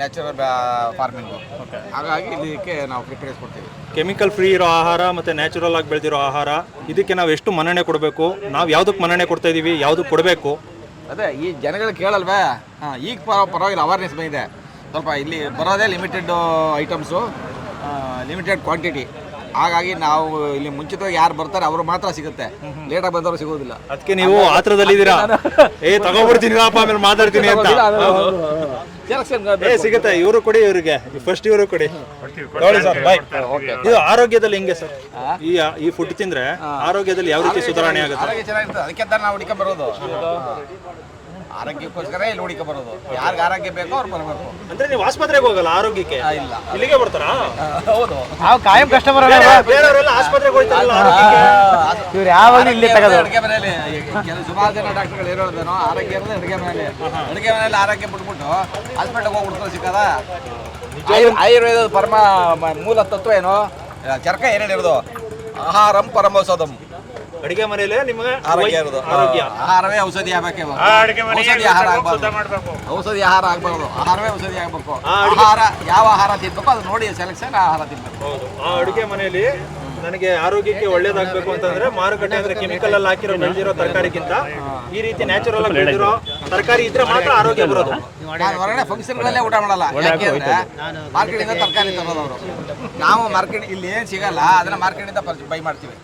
ನ್ಯಾಚುರಲ್ ಫಾರ್ಮಿಂಗು ಹಾಗಾಗಿ ಇದಕ್ಕೆ ನಾವು ಪ್ರಿಫರೆನ್ಸ್ ಕೊಡ್ತೀವಿ. ಕೆಮಿಕಲ್ ಫ್ರೀ ಇರೋ ಆಹಾರ ಮತ್ತೆ ನ್ಯಾಚುರಲ್ ಆಗಿ ಬೆಳೆದಿರೋ ಆಹಾರ ಇದಕ್ಕೆ ನಾವು ಎಷ್ಟು ಮನ್ನಣೆ ಕೊಡಬೇಕು? ನಾವು ಯಾವುದಕ್ಕೆ ಮನ್ನಣೆ ಕೊಡ್ತಾ ಇದೀವಿ ಯಾವ್ದಕ್ಕೆ ಕೊಡಬೇಕು? ಅದೇ ಈ ಜನಗಳು ಕೇಳಲ್ವೇ? ಹಾಂ ಈಗ ಪರ- ಪರವಾಗಿಲ್ಲ ಅವೇರ್ನೆಸ್ ಬಂದಿದೆ. ಸ್ವಲ್ಪ ಇಲ್ಲಿ ಬರೋದೇ ಲಿಮಿಟೆಡ್ ಐಟಮ್ಸು ಲಿಮಿಟೆಡ್ ಕ್ವಾಂಟಿಟಿ ಹಾಗಾಗಿ ನಾವು ಇಲ್ಲಿ ಮುಂಚಿತವಾಗಿ ಯಾರು ಬರ್ತಾರೆ ಅವರು ಮಾತ್ರ ಸಿಗುತ್ತೆ. ಲೇಟಾಗಿ ಬಂದವರು ಸಿಗೋದಿಲ್ಲ ಅದಕ್ಕೆ ನೀವು ಆತ್ರದಲ್ಲಿದ್ದೀರಾ? ಏ ತಗೋಬಿಡ್ತೀನಿ ಅಪ್ಪ ಆಮೇಲೆ ಮಾತಾಡ್ತೀನಿ ಅಂತ. ಏ ಸಿಗುತ್ತೆ ಇವರು ಕೊಡಿ ಇವರಿಗೆ. ಫಸ್ಟ್ ಇವರು ಕೊಡಿ. ನೋಡಿ ಸರ್ ಬಾಯ್ ಇದು ಆರೋಗ್ಯದಲ್ಲಿ ಹೆಂಗೆ ಸರ್? ಈ ಈ ಫುಡ್ ತಿಂದ್ರೆ ಆರೋಗ್ಯದಲ್ಲಿ ಯಾವ ರೀತಿ ಸುಧಾರಣೆ ಆಗುತ್ತೆ? ಅದಕ್ಕೆ ನಾವು ಹುಡುಕ ಬರೋದು. ಆರೋಗ್ಯಕ್ಕೋಸ್ಕರ ಇಲ್ಲಿ ಹುಡುಕಿ ಬರೋದು. ಯಾರಿಗೆ ಆರೋಗ್ಯ ಬೇಕೋ ಅವ್ರು ಬರಬೇಕು. ಅಂದ್ರೆ ನೀವು ಆಸ್ಪತ್ರೆಗೆ ಹೋಗಲ್ಲ ಆರೋಗ್ಯಕ್ಕೆ? ಇಲ್ಲ. ಇಲ್ಲಿಗೆ ಬರ್ತಾರಾ? ಹೌದು. ನಾವು ಕಾಯಂ ಕಸ್ಟಮರ್ ಬೇರೆಯವರೆಲ್ಲ ಆಸ್ಪತ್ರೆಗೆ ಹೋಗ್ತಾರಲ್ಲ ಆರೋಗ್ಯಕ್ಕೆ? ಇವ್ರು ಯಾವಾಗ ಇಲ್ಲಿ ತಗೋದು. ಅಡುಗೆ ಮನೆಯಲ್ಲಿ ಕೆಲವು ಸುಮಾರು ಜನ ಡಾಕ್ಟರ್ಗಳು ಹೇಳೋದೇನೋ ಆರೋಗ್ಯ ಇರೋದು ಅಡುಗೆ ಮನೆಯಲ್ಲಿ. ಅಡುಗೆ ಮನೆಯಲ್ಲಿ ಆರೋಗ್ಯ ಬಿಟ್ಬಿಟ್ಟು ಹಾಸ್ಪಿಟಲ್ಗೆ ಹೋಗ್ಬಿಡ್ತಾರೆ ಸಿಕ್ಕದ ಆಯುರ್ವೇದದ ಪರಮ ಮ- ಮೂಲ ತತ್ವ ಏನು? ಚರ್ಕ ಏನೇನು ಇರೋದು ಆಹಾರಂ ಪರಮೌಷಧಂ ಅಡಿಗೆ ಮನೆಯಲ್ಲೇ ನಿಮಗೆ ಆರೋಗ್ಯ ಇರೋದು. ಆರೋಗ್ಯ. ಆಹಾರವೇ ಔಷಧಿ ಆಗ್ಬೇಕು ಆ ಅಡುಗೆ ಮನೆಗೆ ಔಷಧಿ ಆಹಾರ ಶುದ್ಧ ಆಗಬಾರ್ದು. ಮಾಡಬೇಕು. ಔಷಧಿ ಆಹಾರ ಆಗಬಾರ್ದು. ಆಹಾರವೇ ಔಷಧಿ ಆಗಬೇಕು. ಆಹಾರ ಯಾವ ಆಹಾರ ತಿನ್ಬೇಕು ಅದು ನೋಡಿ ಸೆಲೆಕ್ಷನ್ ಆಹಾರ ತಿನ್ಬೇಕು. ಹೌದು. ಆ ಅಡುಗೆ ಮನೆಯಲ್ಲಿ ನನಗೆ ಆರೋಗ್ಯಕ್ಕೆ ಒಳ್ಳೇದಾಗಬೇಕು ಅಂತಂದ್ರೆ ಮಾರುಕಟ್ಟೆ ಅಂದ್ರೆ ಕೆಮಿಕಲ್ ಅಲ್ಲಿ ಹಾಕಿರೋ ಬೆಳೆದಿರೋ ತರಕಾರಿಗಿಂತ ಈ ರೀತಿ ನ್ಯಾಚುರಲ್ ಆಗಿ ಬೆಳೆದಿರೋ ತರಕಾರಿ ಇದ್ರೆ ಮಾತ್ರ ಆರೋಗ್ಯ ಬರೋದು. ನಾನು ಹೊರಗಡೆ ಫಂಕ್ಷನ್ಗಳಲ್ಲೇ ಊಟ ಮಾಡಲ್ಲ. ಯಾಕೆ ಅಂದ್ರೆ ಮಾರ್ಕೆಟಿಂದ ತರಕಾರಿ ತರೋದು ಅವರು. ನಾವು ಮಾರ್ಕೆಟ್ ಇಲ್ಲಿ ಏನು ಸಿಗಲ್ಲ ಅದನ್ನ ಮಾರ್ಕೆಟಿಂದ ಬೈ ಮಾಡ್ತೀವಿ.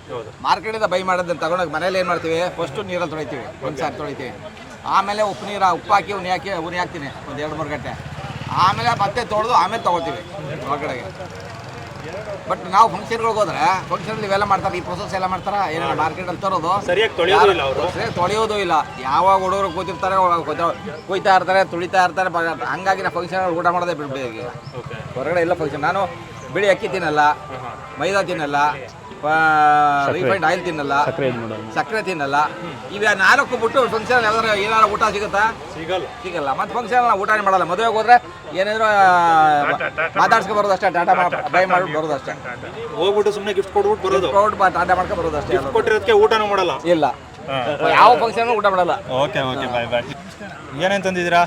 ಮಾರ್ಕೆಟಿಂದ ಬೈ ಮಾಡೋದನ್ನ ತಗೊಂಡೋಗಿ ಮನೇಲಿ ಏನು ಮಾಡ್ತೀವಿ? ಫಸ್ಟು ನೀರಲ್ಲಿ ತೊಳಿತೀವಿ ಒಂದು ಸಾರಿ ತೊಳಿತೀವಿ. ಆಮೇಲೆ ಉಪ್ಪು ನೀರು ಉಪ್ಪು ಹಾಕಿ ಉನಿ ಹಾಕಿ ಉನಿ ಹಾಕ್ತೀನಿ ಒಂದು ಎರಡು ಮೂರು ಗಂಟೆ. ಆಮೇಲೆ ಮತ್ತೆ ತೊಳೆದು ಆಮೇಲೆ ತೊಗೊಳ್ತೀವಿ ಹೊರಗಡೆಗೆ ಬಟ್ ನಾವು ಫಂಕ್ಷನ್ಗಳಿಗೆ ಹೋದ್ರೆ ಫಂಕ್ಷನ್ ಇವೆಲ್ಲ ಮಾಡ್ತಾರೆ ಈ ಪ್ರೊಸೆಸ್ ಎಲ್ಲ ಮಾಡ್ತಾರೆ ಏನೇನು ಮಾರ್ಕೆಟಲ್ಲಿ ತರೋದು ಸರಿಯಾಗಿ ತೊಳೆಯೋದು ಇಲ್ಲ ಅವರು? ಸರಿ ತೊಳೆಯೋದು ಇಲ್ಲ. ಯಾವಾಗ ಹುಡುಗರು ಕೂತಿರ್ತಾರೆ ಕೊಯ್ತಾ ಇರ್ತಾರೆ ತುಳಿತಾ ಇರ್ತಾರೆ ಹಂಗಾಗಿ ನಾ ಫಂಕ್ಷನ್ ಊಟ ಮಾಡೋದೇ ಬಿಡ್ಬೇಕು ಹೊರಗಡೆ ಎಲ್ಲ ಫಂಕ್ಷನ್ ನಾನು ಬಿಳಿ ಅಕ್ಕಿ ತಿನ್ನಲ್ಲ ಮೈದಾ ತಿನ್ನಲ್ಲ ರಿಫೈಂಡ್ ಆಯಿಲ್ ತಿನ್ನಲ್ಲ ಸಕ್ಕರೆ ತಿನ್ನಲ್ಲ. ಇವ ನಾಲ್ಕು ಬಿಟ್ಟು ಫಂಕ್ಷನ್ ಯಾವ್ದಾರ ಏನಾರ ಊಟ ಸಿಗುತ್ತಾ? ಸಿಗಲ್ಲ. ಸಿಗಲ್ಲ. ಮತ್ತೆ ಫಂಕ್ಷನ್ ಊಟನೇ ಮಾಡಲ್ಲ. ಮದುವೆಗೆ ಹೋದ್ರೆ ಏನಾದ್ರು ಮಾತಾಡ್ಸ್ಕೊ ಬರೋದು ಅಷ್ಟೇ ಟಾಟಾ ಬೈ ಮಾಡಿ ಬರೋದು ಅಷ್ಟೇ. ಹೋಗ್ಬಿಟ್ಟು ಸುಮ್ಮನೆ ಗಿಫ್ಟ್ ಕೊಟ್ಬಿಟ್ಟು ಬರೋದು. ಪ್ರೌಡ್ ಟಾಟಾ ಮಾಡ್ಕೊ ಬರೋದು ಅಷ್ಟೇ. ಕೊಟ್ಟಿರೋದಕ್ಕೆ ಊಟನೂ ಮಾಡಲ್ಲ. ಇಲ್ಲ. ಯಾವ ಫಂಕ್ಷನ್ ಊಟ ಮಾಡಲ್ಲ. ಓಕೆ ಓಕೆ ಬಾಯ್ ಬಾಯ್ ಏನೇನು ತಂದಿದ್ದೀರಾ?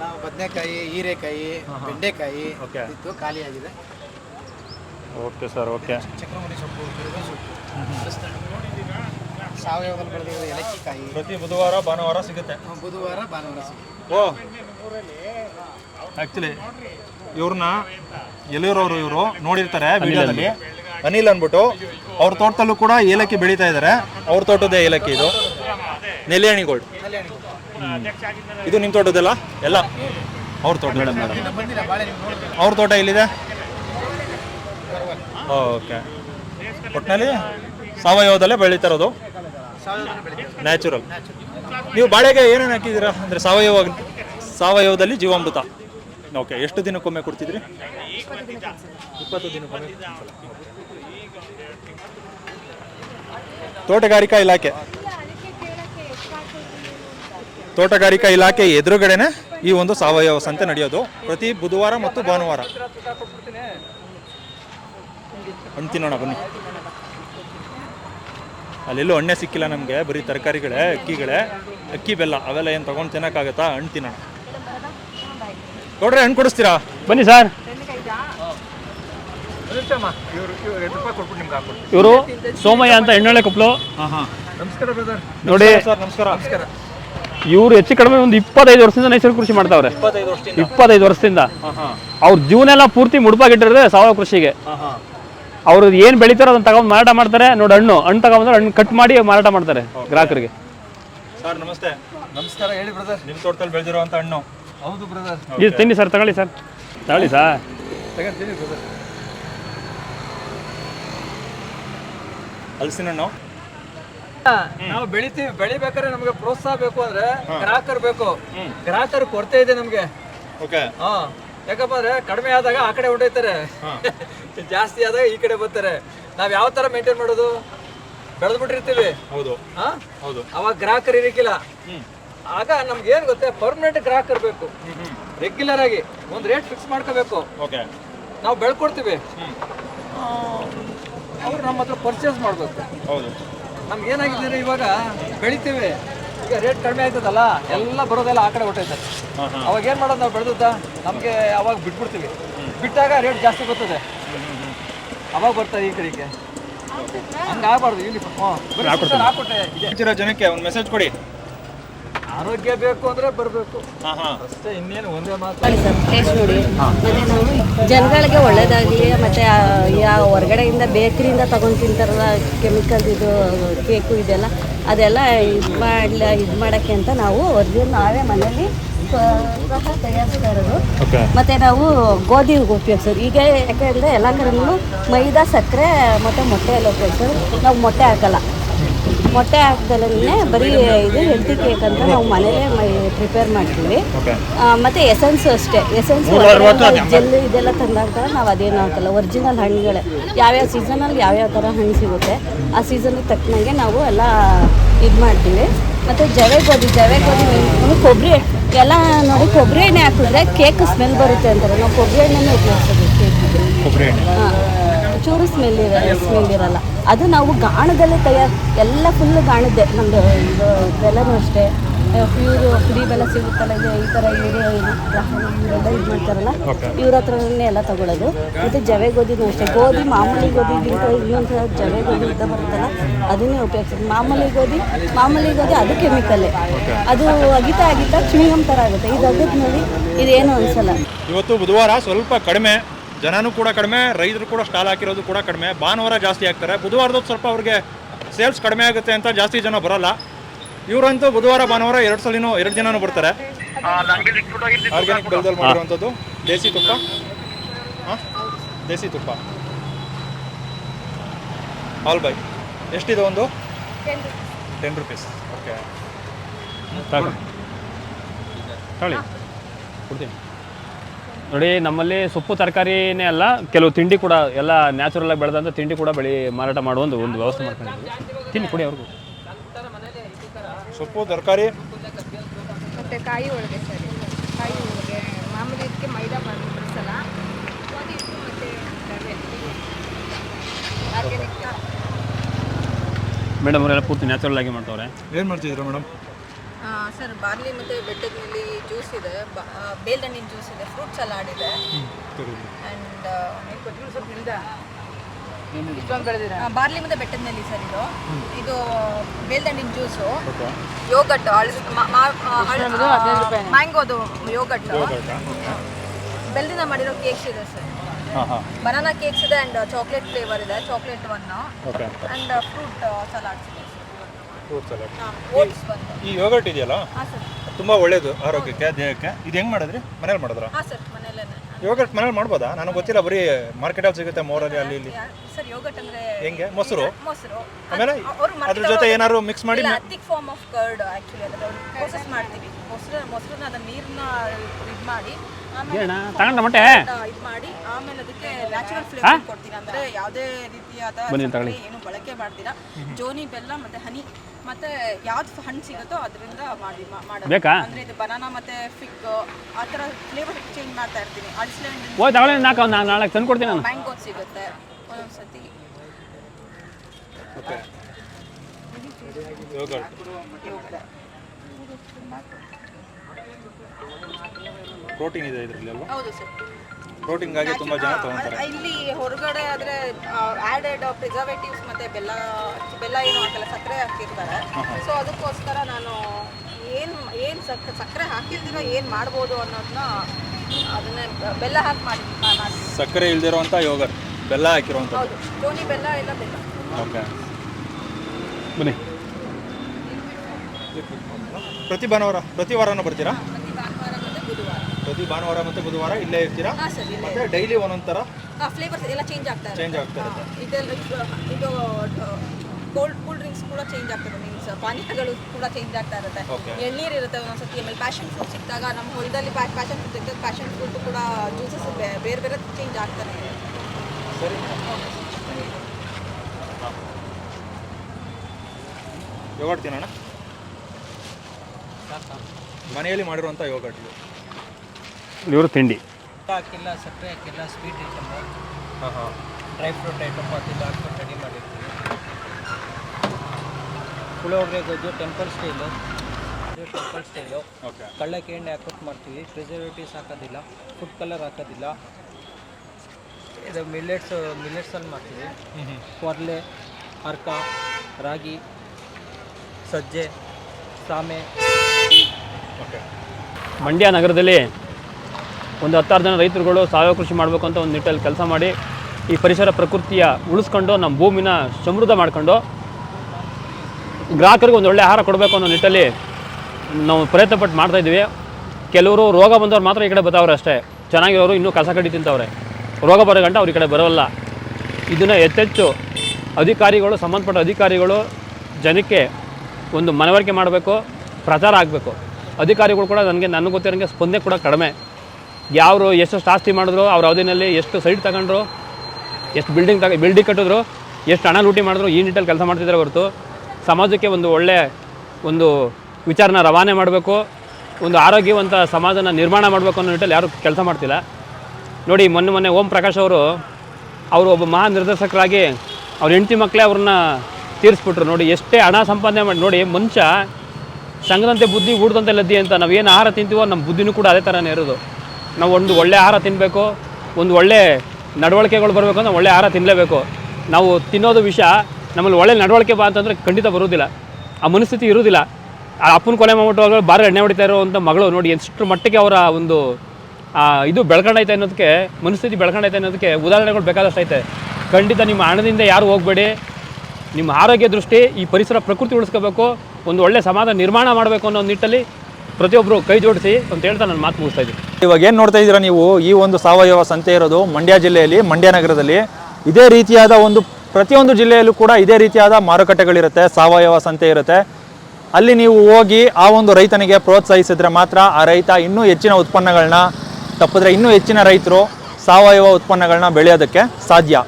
ನಾವು ಬದನೆಕಾಯಿ ಹೀರೆಕಾಯಿ ಬೆಂಡೆಕಾಯಿ ಇತ್ತು ಇತ್ತು ಖಾಲಿಯಾಗಿದೆ. Okay sir okay. ಚಕ್ರಮುರಿ ಸೊಪ್ಪು ಕರಿಬೇವು ಸೊಪ್ಪು. ಸಾವಯವದಲ್ಲಿ ಬೆಳೆದಿರೋ ಏಲಕ್ಕಿಕಾಯಿ. ಪ್ರತಿ ಬುಧವಾರ ಭಾನುವಾರ ಸಿಗುತ್ತೆ. ಬುಧವಾರ ಭಾನುವಾರ ಸಿಗುತ್ತೆ. ಓ ಆ್ಯಕ್ಚುಲಿ ಇವ್ರನ್ನ ಎಲ್ಲಿರೋರು ಇವರು? ನೋಡಿರ್ತಾರೆ ವಿಡಿಯೋದಲ್ಲಿ. ಅನಿಲ್ ಅಂದ್ಬಿಟ್ಟು ಅವ್ರ ತೋಟದಲ್ಲೂ ಕೂಡ ಏಲಕ್ಕಿ ಬೆಳೀತಾ ಇದ್ದಾರೆ ಅವ್ರ ತೋಟದೇ ಏಲಕ್ಕಿ ಇದು. ನೆಲೆಹಣಿ ಗೋಲ್ಡ್ ಇದು ನಿಮ್ಮ ತೋಟದಲ್ಲ ಎಲ್ಲ. ಅವ್ರ ತೋಟ. ಅವ್ರ ತೋಟ ಎಲ್ಲಿದೆ? ಓಕೆ. ಒಟ್ಟಿನಲ್ಲಿ ಸಾವಯವದಲ್ಲೇ ಬೆಳೀತಾ ಇರೋದು? ನ್ಯಾಚುರಲ್ ನೀವು ಬಾಳೆಗೆ ಏನೇನು ಹಾಕಿದ್ದೀರಾ? ಅಂದರೆ ಸಾವಯವ ಸಾವಯವದಲ್ಲಿ ಜೀವಾಮೃತ. ಓಕೆ, ಎಷ್ಟು ದಿನಕ್ಕೊಮ್ಮೆ ಕೊಡ್ತಿದ್ರಿ? ಇಪ್ಪತ್ತು ದಿನಕ್ಕೊಮ್ಮೆ. ತೋಟಗಾರಿಕಾ ಇಲಾಖೆ. ತೋಟಗಾರಿಕಾ ಇಲಾಖೆ ಎದುರುಗಡೆನೆ ಈ ಒಂದು ಸಾವಯವ ಸಂತೆ ನಡೆಯೋದು. ಪ್ರತಿ ಬುಧವಾರ ಮತ್ತು ಭಾನುವಾರ. ಹಣ್ಣು ತಿನ್ನೋಣ ಬನ್ನಿ. ಅಲ್ಲೆಲ್ಲೂ ಹಣ್ಣೆ ಸಿಕ್ಕಿಲ್ಲ ನಮಗೆ ಬರೀ ತರಕಾರಿಗಳೇ ಅಕ್ಕಿಗಳೇ. ಅಕ್ಕಿ ಬೆಲ್ಲ ಅವೆಲ್ಲ ಏನು ತೊಗೊಂಡು ತಿನ್ನೋಕ್ಕಾಗತ್ತಾ? ಹಣ್ಣು ತಿನ್ನೋಣ. ನೋಡ್ರಿ ಹಣ್ಣು ಕೊಡಿಸ್ತೀರಾ? ಬನ್ನಿ ಸರ್. ಇವರು ಸೋಮಯ್ಯ ಅಂತ ಎಣ್ಣೆ ಕೊಪ್ಪಲು ನಮಸ್ಕಾರ ಬ್ರದರ್ ನೋಡಿ ಸರ್ ನಮಸ್ಕಾರ. ನಮಸ್ಕಾರ. ಇವರು ಹೆಚ್ಚು ಕಡಿಮೆ ಒಂದು ಇಪ್ಪತ್ತೈದು ವರ್ಷದಿಂದ ನೈಸರ್ಗಿಕ ಕೃಷಿ ಮಾಡ್ತಾವ್ರೆ. ಇಪ್ಪತ್ತೈದು ವರ್ಷದಿಂದ? ಅವ್ರ ಜೀವನ ಎಲ್ಲ ಪೂರ್ತಿ ಮುಡುಪಾಗಿಟ್ಟಿರೋದೇ ಸಾವಯವ ಕೃಷಿಗೆ. ಹಾಂ ಹಾಂ ಅವ್ರು ಏನು ಬೆಳಿತಾರೋ ಅದನ್ನ ತಗೊಂಡು ಮಾರಾಟ ಮಾಡ್ತಾರೆ. ನೋಡಿ ಹಣ್ಣು ಹಣ್ಣು ತಗೊಂಡ್ರೆ ಹಣ್ಣು ಕಟ್ ಮಾಡಿ ಮಾರಾಟ ಮಾಡ್ತಾರೆ ಗ್ರಾಹಕರಿಗೆ. ಸರ್ ನಮಸ್ತೆ. ನಮಸ್ಕಾರ ಹೇಳಿ ಬ್ರದರ್ ನಿಮ್ಮ ತೋಟದಲ್ಲಿ ಬೆಳೆದಿರುವಂಥ ಹಣ್ಣು? ಹೌದು ಬ್ರದರ್ ಇದು ತಿನ್ನಿ ಸರ್ ತಗೊಳ್ಳಿ ಸರ್ ತಗೊಳ್ಳಿ ಸರ್ ತಗೊಂತೀನಿ ಬ್ರದರ್ ಹಲಸಿನ ಹಣ್ಣು? ನಾವು ಬೆಳಿತೀವಿ. ಬೆಳಿಬೇಕಾದ್ರೆ ನಮಗೆ ಪ್ರೋತ್ಸಾಹ ಬೇಕು ಅಂದ್ರೆ ಗ್ರಾಹಕರು ಬೇಕು. ಗ್ರಾಹಕರು ಕೊರತೆ ಇದೆ ನಮ್ಗೆ. ಓಕೆ ಹಾ. ಯಾಕಪ್ಪ ಅಂದ್ರೆ ಕಡಿಮೆ ಆದಾಗ ಆ ಕಡೆ ಹೊಂಟೋಯ್ತಾರೆ [laughs] ಜಾಸ್ತಿ ಆದಾಗ ಈ ಕಡೆ ಬರ್ತಾರೆ. ನಾವ್ ಯಾವ ತರ ಮೇಂಟೈನ್ ಮಾಡೋದು? ಬೆಳೆದ್ಬಿಟ್ಟಿರ್ತೀವಿ. ಹೌದು. ಹಾ? ಹೌದು. ಅವಾಗ ಗ್ರಾಹಕರು ಇರಕ್ಕಿಲ್ಲ ಆಗ ನಮ್ಗೆ ಏನ್ ಗೊತ್ತೇ ಪರ್ಮನೆಂಟ್ ಗ್ರಾಹಕ ಬೇಕು. ರೆಗ್ಯುಲರ್ ಆಗಿ ಒಂದ್ ರೇಟ್ ಫಿಕ್ಸ್ ಮಾಡ್ಕೋಬೇಕು. ನಾವು ಬೆಳ್ಕೊಡ್ತೀವಿ. ಅವ್ರು ನಮ್ಮ ಹತ್ರ ಪರ್ಚೇಸ್ ಮಾಡ್ಬೇಕು. ಹೌದು. ನಮ್ಗೆ ಏನಾಗಿದೆ ಇವಾಗ? ಬೆಳಿತೀವಿ. ಈಗ ರೇಟ್ ಕಡಿಮೆ ಆಯ್ತದಲ್ಲ ಎಲ್ಲ ಬರೋದೆಲ್ಲ ಆ ಕಡೆ ಹೊಟ್ಟೈತೆ ಹಾಂ ಹಾಂ. ಅವಾಗ ಏನು ಮಾಡೋದು ನಾವು ಬೆಳೆದ ನಮಗೆ ಅವಾಗ ಬಿಟ್ಬಿಡ್ತೀವಿ. ಬಿಟ್ಟಾಗ ರೇಟ್ ಜಾಸ್ತಿ ಬರ್ತದೆ. ಅವಾಗ ಬರ್ತಾರೆ ಈ ಕಡೆಗೆ. ಹಂಗಾಗಬಾರ್ದು ಇಲ್ಲಿ ಹಾಕೊಟ್ಟೆ ಇದೆ ಜನಕ್ಕೆ ಒಂದು ಮೆಸೇಜ್ ಕೊಡಿ. ಆರೋಗ್ಯ ಬೇಕು ಅಂದ್ರೆ ಬರಬೇಕು. ಹಾಂ ಹಾಂ. ಅಷ್ಟೇ ಇನ್ನೇನು ಒಂದೇ ಮಾತು. ಟೇಸ್ಟ್ ನೋಡಿ. ಮತ್ತೆ ನಾವು ಜನಗಳಿಗೆ ಒಳ್ಳೇದಾಗಲಿ ಮತ್ತು ಯಾವ ಹೊರಗಡೆಯಿಂದ ಬೇಕರಿಯಿಂದ ತಗೊಂಡು ತಿಂತಾರಲ್ಲ ಕೆಮಿಕಲ್ ಇದು ಕೇಕು ಇದೆಲ್ಲ. ಅದೆಲ್ಲ ಇದು ಮಾಡಲ ಇದು ಮಾಡೋಕ್ಕೆ ಅಂತ ನಾವು ಒರಿಜಿನಲ್ ನಾವೇ ಮನೇಲಿ ಸ್ವತಃ ತಯಾರಿಸ್ತಾ ಇರೋದು. ಮತ್ತು ನಾವು ಗೋಧಿ ಉಪಯೋಗಿಸೋದು. ಈಗ ಯಾಕೆಂದರೆ ಎಲ್ಲ ಕಡೆನೂ ಮೈದಾ ಸಕ್ಕರೆ ಮತ್ತು ಮೊಟ್ಟೆ ಎಲ್ಲ ಉಪಯೋಗಿಸೋದು. ನಾವು ಮೊಟ್ಟೆ ಹಾಕಲ್ಲ. ಮೊಟ್ಟೆ ಹಾಕ್ದಲ್ಲೇ ಬರೀ ಇದು ಹೆಲ್ತಿ ಕೇಕ್ ಅಂತ ನಾವು ಮನೇಲೇ ಪ್ರಿಪೇರ್ ಮಾಡ್ತೀವಿ. ಮತ್ತು ಎಸೆನ್ಸ್ ಅಷ್ಟೇ. ಎಸೆನ್ಸ್ ಜೆಲ್ ಇದೆಲ್ಲ ತಂದಾಗ ನಾವು ಅದೇನು ಹಾಕಲ್ಲ. ಒರಿಜಿನಲ್ ಹಣ್ಣುಗಳೇ. ಯಾವ್ಯಾವ ಸೀಸನಲ್ಲಿ ಯಾವ್ಯಾವ ಥರ ಹಣ್ಣು ಸಿಗುತ್ತೆ ಆ ಸೀಸನ್ಗೆ ತಕ್ಕನಂಗೆ ನಾವು ಎಲ್ಲ ಇದು ಮಾಡ್ತೀವಿ. ಮತ್ತು ಜವೆ ಗೋಧಿ ಜವೆ ಗೋಧಿ ಕೊಬ್ಬರಿ ಎಲ್ಲ ನೋಡಿ ಕೊಬ್ಬರಿ ಎಣ್ಣೆ ಹಾಕಿದ್ರೆ ಕೇಕ್ ಸ್ಮೆಲ್ ಬರುತ್ತೆ ಅಂತಾರೆ. ನಾವು ಕೊಬ್ಬರಿ ಎಣ್ಣೆನೇ ಉಪಯೋಗಿಸ್ತೀವಿ ಕೇಕ್ ಕೊಬ್ಬರಿ ಎಣ್ಣೆ. ಹಾಂ. ಚೂರು ಸ್ಮೆಲ್ ಇರ ಸ್ಮೆಲ್ ಇರಲ್ಲ. ಅದು ನಾವು ಗಾಣದಲ್ಲೇ ತಯಾರು ಎಲ್ಲ ಫುಲ್ಲು ಗಾಣದ್ದೆ. ನಮ್ಮದು ಇದು ಬೆಲ್ಲನೂ ಅಷ್ಟೇ. ಪ್ಯೂರ್ ಪುಡಿ ಬೆಲ್ಲ ಸಿಗುತ್ತಲ್ಲ ಇದೆ ಈ ಥರ ಇವರು ಇವರೆಲ್ಲ ಇದು ಮಾಡ್ತಾರಲ್ಲ ಇವ್ರ ಹತ್ರನೇ ಎಲ್ಲ ತಗೊಳ್ಳೋದು. ಮತ್ತು ಜವೆ ಗೋಧಿನೂ ಅಷ್ಟೇ. ಗೋಧಿ ಮಾಮೂಲಿ ಗೋಧಿಗಿಂತ ಇನ್ನೊಂದು ಜವೆ ಗೋಧಿ ಅಂತ ಬರುತ್ತಲ್ಲ ಅದನ್ನೇ ಉಪಯೋಗಿಸೋದು ಮಾಮೂಲಿ ಗೋಧಿ ಮಾಮೂಲಿ ಗೋಧಿ ಅದು ಕೆಮಿಕಲ್ಲೇ ಅದು ಅಗಿತ ಅಗಿತಾ ಚುಯಿಂಗಮ್ ಥರ ಆಗುತ್ತೆ. ಇದು ಅಗದ್ ನೋಡಿ ಇದೇನು ಅನಿಸಲ್ಲ. ಇವತ್ತು ಬುಧವಾರ ಸ್ವಲ್ಪ ಕಡಿಮೆ ಜನನೂ ಕೂಡ ಕಡಿಮೆ ರೈತರು ಕೂಡ ಸ್ಟಾಲ್ ಹಾಕಿರೋದು ಕೂಡ ಕಡಿಮೆ. ಭಾನುವಾರ ಜಾಸ್ತಿ ಆಗ್ತಾರೆ ಬುಧವಾರದೊತ್ತು ಸ್ವಲ್ಪ ಅವ್ರಿಗೆ ಸೇಲ್ಸ್ ಕಡಿಮೆ ಆಗುತ್ತೆ ಅಂತ ಜಾಸ್ತಿ ಜನ ಬರಲ್ಲ. ಇವರಂತೂ ಬುಧವಾರ ಭಾನುವಾರ ಎರಡು ಸಲಿನೂ ಎರಡು ಜನನೂ ಬರ್ತಾರೆ. ಆರ್ಗ್ಯಾನಿಕ್ ಬೆಳೆದಲ್ಲಿ ಮಾಡಿರುವಂಥದ್ದು. ದೇಸಿ ತುಪ್ಪ? ಹಾಂ? ದೇಸಿ ತುಪ್ಪ. ಆಲ್ ಬೈ ಎಷ್ಟಿದೆ ಒಂದು? ಟೆನ್ ರುಪೀಸ್ ಓಕೆ ತಗೊಳ್ಳಿ ತಗೊಳ್ಳಿ ಕೊಡ್ತೀನಿ. ನೋಡಿ ನಮ್ಮಲ್ಲಿ ಸೊಪ್ಪು ತರಕಾರಿನೇ ಅಲ್ಲ ಕೆಲವು ತಿಂಡಿ ಕೂಡ ಎಲ್ಲ ನ್ಯಾಚುರಲ್ ಆಗಿ ಬೆಳೆದಂಥ ತಿಂಡಿ ಕೂಡ ಬೆಳಿ ಮಾರಾಟ ಮಾಡುವ ಒಂದು ಒಂದು ವ್ಯವಸ್ಥೆ ಮಾಡ್ಕೊಂಡಿದ್ದೀವಿ. ತಿಂಡಿ ಕೊಡಿ ಅವ್ರಿಗೂ. ಸೊಪ್ಪು ತರಕಾರಿ. ಮತ್ತು ಕಾಯಿ ಹೋಳಿಗೆ ಸರ್. ಕಾಯಿ ಹೋಳಿಗೆ ಮಾಮೂಲಿ ಇದಕ್ಕೆ ಮೈದಾ ಆರ್ಗ್ಯಾನಿಕ್. ಮೇಡಮ್ ಅವರೆಲ್ಲ ಪೂರ್ತಿ ನ್ಯಾಚುರಲ್ ಆಗಿ ಮಾಡ್ತವ್ರೆ. ಏನು ಮಾಡ್ತಿದ್ದೀರಾ ಮೇಡಮ್? ಸರ್ ಬಾರ್ಲಿ ಮತ್ತೆ ಬೆಟ್ಟದ ಮೇಲೆ ಜ್ಯೂಸ್ ಇದೆ ಬೇಲ್ದಣ್ಣಿನ ಜ್ಯೂಸ್ ಇದೆ. ಫ್ರೂಟ್ ಸಲಾಡ್ ಇದೆ. ಆ್ಯಂಡ್ ಬಾರ್ಲಿ ಮತ್ತು ಬೆಟ್ಟದ ಮೇಲೆ ಸರ್ ಇದು. ಇದು ಬೇಲ್ದಣ್ಣಿನ ಜ್ಯೂಸು ಯೋಗಟ್ ಮ್ಯಾಂಗೋದು ಯೋಗಟ್ ಬೆಲ್ದಿಂದ ಮಾಡಿರೋ ಕೇಕ್ಸ್ ಇದೆ ಸರ್. ಹಾಂ ಹಾಂ. ಬನಾನಾ ಕೇಕ್ಸ್ ಇದೆ ಆ್ಯಂಡ್ ಚಾಕ್ಲೇಟ್ ಫ್ಲೇವರ್ ಇದೆ chocolate one okay and fruit salads ಇದೆ ಫ್ರೂಟ್ ಸಲಾಡ್ ಓಟ್ಸ್ ಬಂದು. ಈ ಯೋಗರ್ಟ್ ಇದೆಯಲ್ಲ? ಹಾಂ ಸರ್ ತುಂಬ ಒಳ್ಳೇದು ಆರೋಗ್ಯಕ್ಕೆ. ದೇಹಕ್ಕೆ ಇದು ಹೆಂಗೆ ಮಾಡಿದ್ರಿ? ಮನೇಲಿ ಮಾಡಿದ್ರ? ಹಾಂ ಸರ್ ಮನೇಲೇ ಯೋಗರ್ಟ್ ಮನೇಲಿ ಮಾಡ್ಬೋದಾ? ನನಗೆ ಗೊತ್ತಿಲ್ಲ ಬರೀ ಮಾರ್ಕೆಟಲ್ಲಿ ಸಿಗುತ್ತೆ ಮೋರಲ್ಲಿ ಅಲ್ಲಿ ಇಲ್ಲಿ. ಸರ್ ಅಂದರೆ ಹೆಂಗೆ? ಮೊಸರು? ಮೊಸರು. ಆಮೇಲೆ ಅದ್ರ ಜೊತೆ ಏನಾದ್ರು ಮಿಕ್ಸ್ ಮಾಡಿ thick form of curd actually ಅದನ್ನ ಪ್ರೋಸೆಸ್ ಮಾಡ್ತೀವಿ. ಮೊಸರು ಮೊಸರನ್ನ ಅದನ್ನ ನೀರನ್ನ ಇದು ಮಾಡಿ ಏನ ತಗೊಂಡ ಮೊಟ್ಟೆ. ಇದು ಮಾಡಿ ಆಮೇಲೆ ಅದಕ್ಕೆ ನ್ಯಾಚುರಲ್ ಫ್ಲೇವರ್ ಕೊಡ್ತೀನಿ ಅಂದ್ರೆ ಯಾವುದೇ ರೀತಿಯಾದ ಬನ್ನಿ ಸಕ್ಕರೆ ಏನು ಬಳಕೆ ಮಾಡ್ತೀರಾ? ಜೋನಿ ಬೆಲ್ಲ ಮತ್ತೆ ಹನಿ ಮತ್ತೆ ಯಾವ್ದು ಹಣ್ಣು ಸಿಗುತ್ತೋ ಅದರಿಂದ ಮಾಡಿ ಮಾ- ಮಾಡೋದು. ಬೇಕಾ? ಅಂದ್ರೆ ಇದು ಬನಾನಾ ಮತ್ತೆ ಫಿಗ್ ಆ ಥರ ಫ್ಲೇವರ್ ಚೇಂಜ್ ಮಾಡ್ತಾ ಇರ್ತೀನಿ. ಹಲಸಿನ ಓ ತಗೊಳ್ಳಿ ನಾಲ್ಕು ನಾನು ನಾಳೆ ತಂದು ಕೊಡ್ತೀನಿ ನಾನು. ಮ್ಯಾಂಗೋ ಸಿಗುತ್ತೆ. ಒಂದೊಂದ್ಸತಿ. ಯೋಗರ್ಟ್ ಪ್ರೋಟೀನ್ ಇದೆ ಇದರಲ್ಲಿ ಅಲ್ವಾ? ಹೌದು ಸರ್. ಪ್ರೋಟೀನ್ಗಾಗಿ ತುಂಬ ಜನ ತಗೊಂತಾರೆ. ಇಲ್ಲಿ ಹೊರಗಡೆ ಆದ್ರೆ ಆಡೆಡ್ ಪ್ರಿಸರ್ವೇಟಿವ್ಸ್ ಮತ್ತೆ ಬೆಲ್ಲ ಬೆಲ್ಲ ಏನು ಹಾಕಲ್ಲ ಸಕ್ಕರೆ ಹಾಕಿರ್ತಾರೆ. ಸೊ ಅದಕ್ಕೋಸ್ಕರ ನಾನು ಏನು ಏನು ಸಕ್ಕರೆ ಸಕ್ಕರೆ ಹಾಕಿಲ್ದಿರೋ ಏನು ಮಾಡ್ಬೋದು ಅನ್ನೋದನ್ನ ಅದನ್ನೇ ಬೆಲ್ಲ ಹಾಕಿ ಮಾಡಿ ಸಕ್ಕರೆ ಇಲ್ದಿರೋಂಥ ಯೋಗರ್ಟ್ ಬೆಲ್ಲ ಹಾಕಿರೋಂತ ಹೌದು. ಜೋನಿ ಬೆಲ್ಲ ಇಲ್ಲ ಬೆಲ್ಲ. ಓಕೆ ಬನ್ನಿ. ಪ್ರತಿ ಭಾನುವಾರ ಪ್ರತಿ ವಾರನೂ ಬರ್ತೀರಾ ಪ್ರತಿ ಭಾನುವಾರ ಮತ್ತೆ ಬುಧವಾರ ಪ್ರತಿ ಭಾನುವಾರ ಮತ್ತೆ ಬುಧವಾರ ಇಲ್ಲೇ ಇರ್ತೀರಾ? ಹಾಂ ಸರ್ ಇಲ್ಲ ಮತ್ತೆ ಡೈಲಿ ಒಂದೊಂದರ ಥರ ಫ್ಲೇವರ್ಸ್ ಎಲ್ಲ ಚೇಂಜ್ ಆಗ್ತಾ ಚೇಂಜ್ ಆಗ್ತಾ ಇರುತ್ತೆ. ಇದೆಲ್ಲ ಇದು- ಇದು ಕೋಲ್ಡ್ ಕೂಲ್ ಡ್ರಿಂಕ್ಸ್ ಕೂಡ ಚೇಂಜ್ ಆಗ್ತದೆ. ಮೀನ್ಸ್ ಪಾನೀಯಗಳು ಕೂಡ ಚೇಂಜ್ ಆಗ್ತಾ ಇರುತ್ತೆ. Okay. ಎಳ್ನೀರು ಇರುತ್ತೆ ಒಂದೊಂದ್ಸತಿ ಆಮೇಲೆ ಪ್ಯಾಶನ್ ಫ್ರೂಟ್ ಸಿಕ್ಕಿದಾಗ ನಮ್ಮ ಹೊಲದಲ್ಲಿ ಪ್ಯಾಶನ್ ಫ್ರೂಟ್ ಸಿಗ್ತದೆ ಪ್ಯಾಷನ್ ಫ್ರೂಟ್ ಕೂಡ ಜ್ಯೂಸಸ್ ಬೇರೆ ಬೇರೆ ಚೇಂಜ್ ಆಗ್ತಾನೆ ಇದೆ. ಸರಿ. ಯೋಗರ್ಟ್ ತಿನ್ನೋಣ? ಮನೆಯಲ್ಲಿ ಮಾಡಿರುವಂಥ ಯೋಗಾಟ್ ಇದು. ಇವರು ತಿಂಡಿ. ಹಾಕಿಲ್ಲ ಸಕ್ಕರೆ ಹಾಕಿಲ್ಲ ಸ್ವೀಟ್ ಐಟಮ್ ಹಾಂ ಹಾಂ. ಡ್ರೈ ಫ್ರೂಟ್ ಐಟಮ್ ಅದೆಲ್ಲ ಹಾಕ್ಬಿಟ್ಟು ರೆಡಿ ಮಾಡಿರ್ತೀವಿ. ಪುಳಿಯೋಗರೆ ಗೊಜ್ಜು ಟೆಂಪಲ್ ಸ್ಟೈಲು ಇದು ಟೆಂಪಲ್ ಸ್ಟೈಲು ಕಳ್ಳಕ್ಕೆ ಎಣ್ಣೆ ಹಾಕೋದು ಮಾಡ್ತೀವಿ. ಪ್ರಿಸರ್ವೇಟಿವ್ಸ್ ಹಾಕೋದಿಲ್ಲ. ಫುಡ್ ಕಲರ್ ಹಾಕೋದಿಲ್ಲ. ಇದು ಮಿಲ್ಲೆಟ್ಸ್ ಮಿಲ್ಲೆಟ್ಸಲ್ಲಿ ಮಾಡ್ತೀವಿ. ಕೊರ್ಲೆ ಅರ್ಕ ರಾಗಿ ಸಜ್ಜೆ ಸಾಮೆ. ಓಕೆ ಮಂಡ್ಯ ನಗರದಲ್ಲಿ ಒಂದು ಹತ್ತಾರು ಜನ ರೈತರುಗಳು ಸಾವಯವ ಕೃಷಿ ಮಾಡಬೇಕು ಅಂತ ಒಂದು ನಿಟ್ಟಲ್ಲಿ ಕೆಲಸ ಮಾಡಿ ಈ ಪರಿಸರ ಪ್ರಕೃತಿಯ ಉಳಿಸ್ಕೊಂಡು ನಮ್ಮ ಭೂಮಿನ ಸಮೃದ್ಧ ಮಾಡ್ಕೊಂಡು ಗ್ರಾಹಕರಿಗೆ ಒಂದು ಒಳ್ಳೆ ಆಹಾರ ಕೊಡಬೇಕು ಅನ್ನೋ ನಿಟ್ಟಲ್ಲಿ ನಾವು ಪ್ರಯತ್ನ ಪಟ್ಟು ಮಾಡ್ತಾ ಇದ್ದೀವಿ. ಕೆಲವರು ರೋಗ ಬಂದವ್ರು ಮಾತ್ರ ಈ ಕಡೆ ಬರ್ತಾವ್ರೆ ಅಷ್ಟೇ. ಚೆನ್ನಾಗಿರೋರು ಇನ್ನೂ ಕಸ ಕಡಿ ತಿಂತವ್ರೆ. ರೋಗ ಬರೋ ಗಂಟ ಅವ್ರ ಈ ಕಡೆ ಬರೋಲ್ಲ. ಇದನ್ನು ಹೆಚ್ಚೆಚ್ಚು ಅಧಿಕಾರಿಗಳು, ಸಂಬಂಧಪಟ್ಟ ಅಧಿಕಾರಿಗಳು ಜನಕ್ಕೆ ಒಂದು ಮನವರಿಕೆ ಮಾಡಬೇಕು, ಪ್ರಚಾರ ಆಗಬೇಕು. ಅಧಿಕಾರಿಗಳು ಕೂಡ ನನಗೆ ನನಗೆ ಗೊತ್ತಿರೋಂಗೆ ಸ್ಪಂದನೆ ಕೂಡ ಕಡಿಮೆ. ಯಾರು ಎಷ್ಟೆಷ್ಟು ಆಸ್ತಿ ಮಾಡಿದ್ರು, ಅವ್ರ ಅವಧಿನಲ್ಲಿ ಎಷ್ಟು ಸೈಟ್ ತಗೊಂಡ್ರು, ಎಷ್ಟು ಬಿಲ್ಡಿಂಗ್ ತಗ ಬಿಲ್ಡಿಂಗ್ ಕಟ್ಟಿದ್ರು, ಎಷ್ಟು ಹಣ ಲೂಟಿ ಮಾಡಿದ್ರು, ಈ ನಿಟ್ಟಲ್ಲಿ ಕೆಲಸ ಮಾಡ್ತಿದ್ದಾರೆ ಹೊರತು. ಸಮಾಜಕ್ಕೆ ಒಂದು ಒಳ್ಳೆ ಒಂದು ವಿಚಾರನ ರವಾನೆ ಮಾಡಬೇಕು, ಒಂದು ಆರೋಗ್ಯವಂತ ಸಮಾಜನ ನಿರ್ಮಾಣ ಮಾಡಬೇಕು ಅನ್ನೋ ನಿಟ್ಟಲ್ಲಿ ಯಾರು ಕೆಲಸ ಮಾಡ್ತಿಲ್ಲ. ನೋಡಿ, ಮೊನ್ನೆ ಮೊನ್ನೆ ಓಂ ಪ್ರಕಾಶ್ ಅವರು ಅವರು ಒಬ್ಬ ಮಹಾ ನಿರ್ದೇಶಕರಾಗಿ ಅವ್ರ ಹೆಂಡತಿ ಮಕ್ಕಳೇ ಅವ್ರನ್ನ ತೀರಿಸ್ಬಿಟ್ರು. ನೋಡಿ, ಎಷ್ಟೇ ಹಣ ಸಂಪಾದನೆ ಮಾಡಿ, ನೋಡಿ, ಮನುಷ್ಯ ಸಂಘದಂತೆ ಬುದ್ಧಿ ಊಡ್ದಂತೆ ಲದ್ದಿ ಅಂತ ನಾವು ಏನು ಆಹಾರ ತಿಂತೀವೋ ನಮ್ಮ ಬುದ್ಧಿನೂ ಕೂಡ ಅದೇ ಥರನೇ ಇರೋದು. ನಾವು ಒಂದು ಒಳ್ಳೆ ಆಹಾರ ತಿನ್ನಬೇಕು ಒಂದು ಒಳ್ಳೆ ನಡವಳಿಕೆಗಳು ಬರಬೇಕು ಅಂದರೆ ಒಳ್ಳೆ ಆಹಾರ ತಿನ್ನಲೇಬೇಕು ನಾವು ತಿನ್ನೋದು ವಿಷಯ ನಮ್ಮಲ್ಲಿ ಒಳ್ಳೆ ನಡವಳಿಕೆ ಬಾ ಅಂತಂದರೆ ಖಂಡಿತ ಬರೋದಿಲ್ಲ ಆ ಮನಸ್ಥಿತಿ ಇರೋದಿಲ್ಲ ಆ ಅಪ್ಪನ ಕೊಲೆ ಮಾಡ್ಬಿಟ್ಟು ಭಾರಿ ಎಣ್ಣೆ ಹೊಡಿತಾ ಇರೋವಂಥ ಮಗಳು ನೋಡಿ ಎಷ್ಟು ಮಟ್ಟಿಗೆ ಅವರ ಒಂದು ಇದು ಬೆಳ್ಕೊಂಡೈತೆ ಅನ್ನೋದಕ್ಕೆ, ಮನಸ್ಥಿತಿ ಬೆಳ್ಕೊಂಡೈತೆ ಅನ್ನೋದಕ್ಕೆ ಉದಾಹರಣೆಗಳು ಬೇಕಾದಷ್ಟು ಐತೆ. ಖಂಡಿತ ನಿಮ್ಮ ಹಣದಿಂದ ಯಾರು ಹೋಗಬೇಡಿ. ನಿಮ್ಮ ಆರೋಗ್ಯ ದೃಷ್ಟಿ ಈ ಪರಿಸರ ಪ್ರಕೃತಿ ಉಳಿಸ್ಕೋಬೇಕು. ಒಂದು ಒಳ್ಳೆ ಸಮಾಜ ನಿರ್ಮಾಣ ಮಾಡಬೇಕು ಅನ್ನೋ ನಿಟ್ಟಲ್ಲಿ ಪ್ರತಿಯೊಬ್ಬರು ಕೈ ಜೋಡಿಸಿ ಅಂತ ಹೇಳ್ತಾ ನಾನು ಮಾತು ಮುಗಿಸ್ತಾ ಇದ್ದೀನಿ. ಇವಾಗ ಏನು ನೋಡ್ತಾ ಇದ್ದೀರಾ ನೀವು? ಈ ಒಂದು ಸಾವಯವ ಸಂತೆ ಇರೋದು ಮಂಡ್ಯ ಜಿಲ್ಲೆಯಲ್ಲಿ, ಮಂಡ್ಯ ನಗರದಲ್ಲಿ. ಇದೇ ರೀತಿಯಾದ ಒಂದು ಪ್ರತಿಯೊಂದು ಜಿಲ್ಲೆಯಲ್ಲೂ ಕೂಡ ಇದೇ ರೀತಿಯಾದ ಮಾರುಕಟ್ಟೆಗಳಿರುತ್ತೆ, ಸಾವಯವ ಸಂತೆ ಇರುತ್ತೆ. ಅಲ್ಲಿ ನೀವು ಹೋಗಿ ಆ ಒಂದು ರೈತನಿಗೆ ಪ್ರೋತ್ಸಾಹಿಸಿದ್ರೆ ಮಾತ್ರ ಆ ರೈತ ಇನ್ನೂ ಹೆಚ್ಚಿನ ಉತ್ಪನ್ನಗಳನ್ನ, ತಪ್ಪಿದ್ರೆ ಇನ್ನೂ ಹೆಚ್ಚಿನ ರೈತರು ಸಾವಯವ ಉತ್ಪನ್ನಗಳನ್ನ ಬೆಳೆಯೋದಕ್ಕೆ ಸಾಧ್ಯ.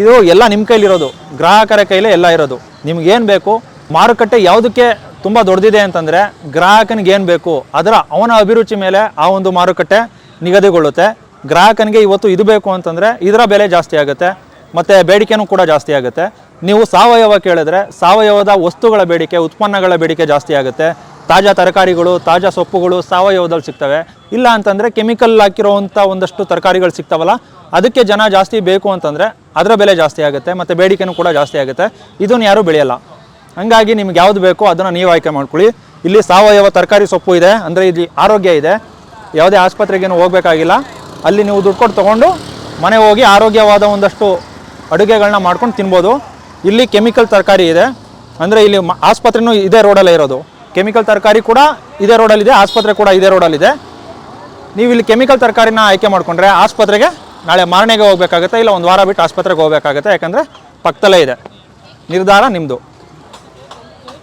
ಇದು ಎಲ್ಲ ನಿಮ್ಮ ಕೈಲಿರೋದು. ಗ್ರಾಹಕರ ಕೈಲೇ ಎಲ್ಲ ಇರೋದು. ನಿಮ್ಗೇನು ಬೇಕು? ಮಾರುಕಟ್ಟೆ ಯಾವುದಕ್ಕೆ ತುಂಬ ದೊಡ್ಡದಿದೆ ಅಂತಂದರೆ ಗ್ರಾಹಕನಿಗೆ ಏನು ಬೇಕು, ಅದರ ಅವನ ಅಭಿರುಚಿ ಮೇಲೆ ಆ ಒಂದು ಮಾರುಕಟ್ಟೆ ನಿಗದಿಗೊಳ್ಳುತ್ತೆ. ಗ್ರಾಹಕನಿಗೆ ಇವತ್ತು ಇದು ಬೇಕು ಅಂತಂದರೆ ಇದರ ಬೆಲೆ ಜಾಸ್ತಿ ಆಗುತ್ತೆ, ಮತ್ತು ಬೇಡಿಕೆನೂ ಕೂಡ ಜಾಸ್ತಿ ಆಗುತ್ತೆ. ನೀವು ಸಾವಯವ ಕೇಳಿದ್ರೆ ಸಾವಯವದ ವಸ್ತುಗಳ ಬೇಡಿಕೆ, ಉತ್ಪನ್ನಗಳ ಬೇಡಿಕೆ ಜಾಸ್ತಿ ಆಗುತ್ತೆ. ತಾಜಾ ತರಕಾರಿಗಳು, ತಾಜಾ ಸೊಪ್ಪುಗಳು ಸಾವಯವದಲ್ಲಿ ಸಿಗ್ತವೆ. ಇಲ್ಲ ಅಂತಂದರೆ ಕೆಮಿಕಲ್ ಹಾಕಿರೋವಂಥ ಒಂದಷ್ಟು ತರಕಾರಿಗಳು ಸಿಗ್ತಾವಲ್ಲ, ಅದಕ್ಕೆ ಜನ ಜಾಸ್ತಿ ಬೇಕು ಅಂತಂದರೆ ಅದರ ಬೆಲೆ ಜಾಸ್ತಿ ಆಗುತ್ತೆ, ಮತ್ತು ಬೇಡಿಕೆನೂ ಕೂಡ ಜಾಸ್ತಿ ಆಗುತ್ತೆ. ಇದನ್ನು ಯಾರೂ ಬೆಳೆಯಲ್ಲ. ಹಂಗಾಗಿ ನಿಮ್ಗೆ ಯಾವ್ದು ಬೇಕೋ ಅದನ್ನು ನೀವು ಆಯ್ಕೆ ಮಾಡ್ಕೊಳ್ಳಿ. ಇಲ್ಲಿ ಸಾವಯವ ತರಕಾರಿ ಸೊಪ್ಪು ಇದೆ, ಅಂದರೆ ಇಲ್ಲಿ ಆರೋಗ್ಯ ಇದೆ. ಯಾವುದೇ ಆಸ್ಪತ್ರೆಗೇನು ಹೋಗಬೇಕಾಗಿಲ್ಲ. ಅಲ್ಲಿ ನೀವು ದುಡ್ಡು ಕೊಟ್ಟು ತೊಗೊಂಡು ಮನೆ ಹೋಗಿ ಆರೋಗ್ಯವಾದ ಒಂದಷ್ಟು ಅಡುಗೆಗಳನ್ನ ಮಾಡ್ಕೊಂಡು ತಿನ್ಬೋದು. ಇಲ್ಲಿ ಕೆಮಿಕಲ್ ತರಕಾರಿ ಇದೆ, ಅಂದರೆ ಇಲ್ಲಿ ಆಸ್ಪತ್ರೆನೂ ಇದೇ ರೋಡಲ್ಲೇ ಇರೋದು. ಕೆಮಿಕಲ್ ತರಕಾರಿ ಕೂಡ ಇದೇ ರೋಡಲ್ಲಿದೆ, ಆಸ್ಪತ್ರೆ ಕೂಡ ಇದೇ ರೋಡಲ್ಲಿದೆ. ನೀವು ಇಲ್ಲಿ ಕೆಮಿಕಲ್ ತರಕಾರಿನ ಆಯ್ಕೆ ಮಾಡಿಕೊಂಡ್ರೆ ಆಸ್ಪತ್ರೆಗೆ ನಾಳೆ ಮಾರನೆಗೆ ಹೋಗಬೇಕಾಗುತ್ತೆ, ಇಲ್ಲ ಒಂದು ವಾರ ಬಿಟ್ಟು ಆಸ್ಪತ್ರೆಗೆ ಹೋಗಬೇಕಾಗುತ್ತೆ? ಯಾಕಂದರೆ ಪಕ್ಕದಲ್ಲೇ ಇದೆ. ನಿರ್ಧಾರ ನಿಮ್ಮದು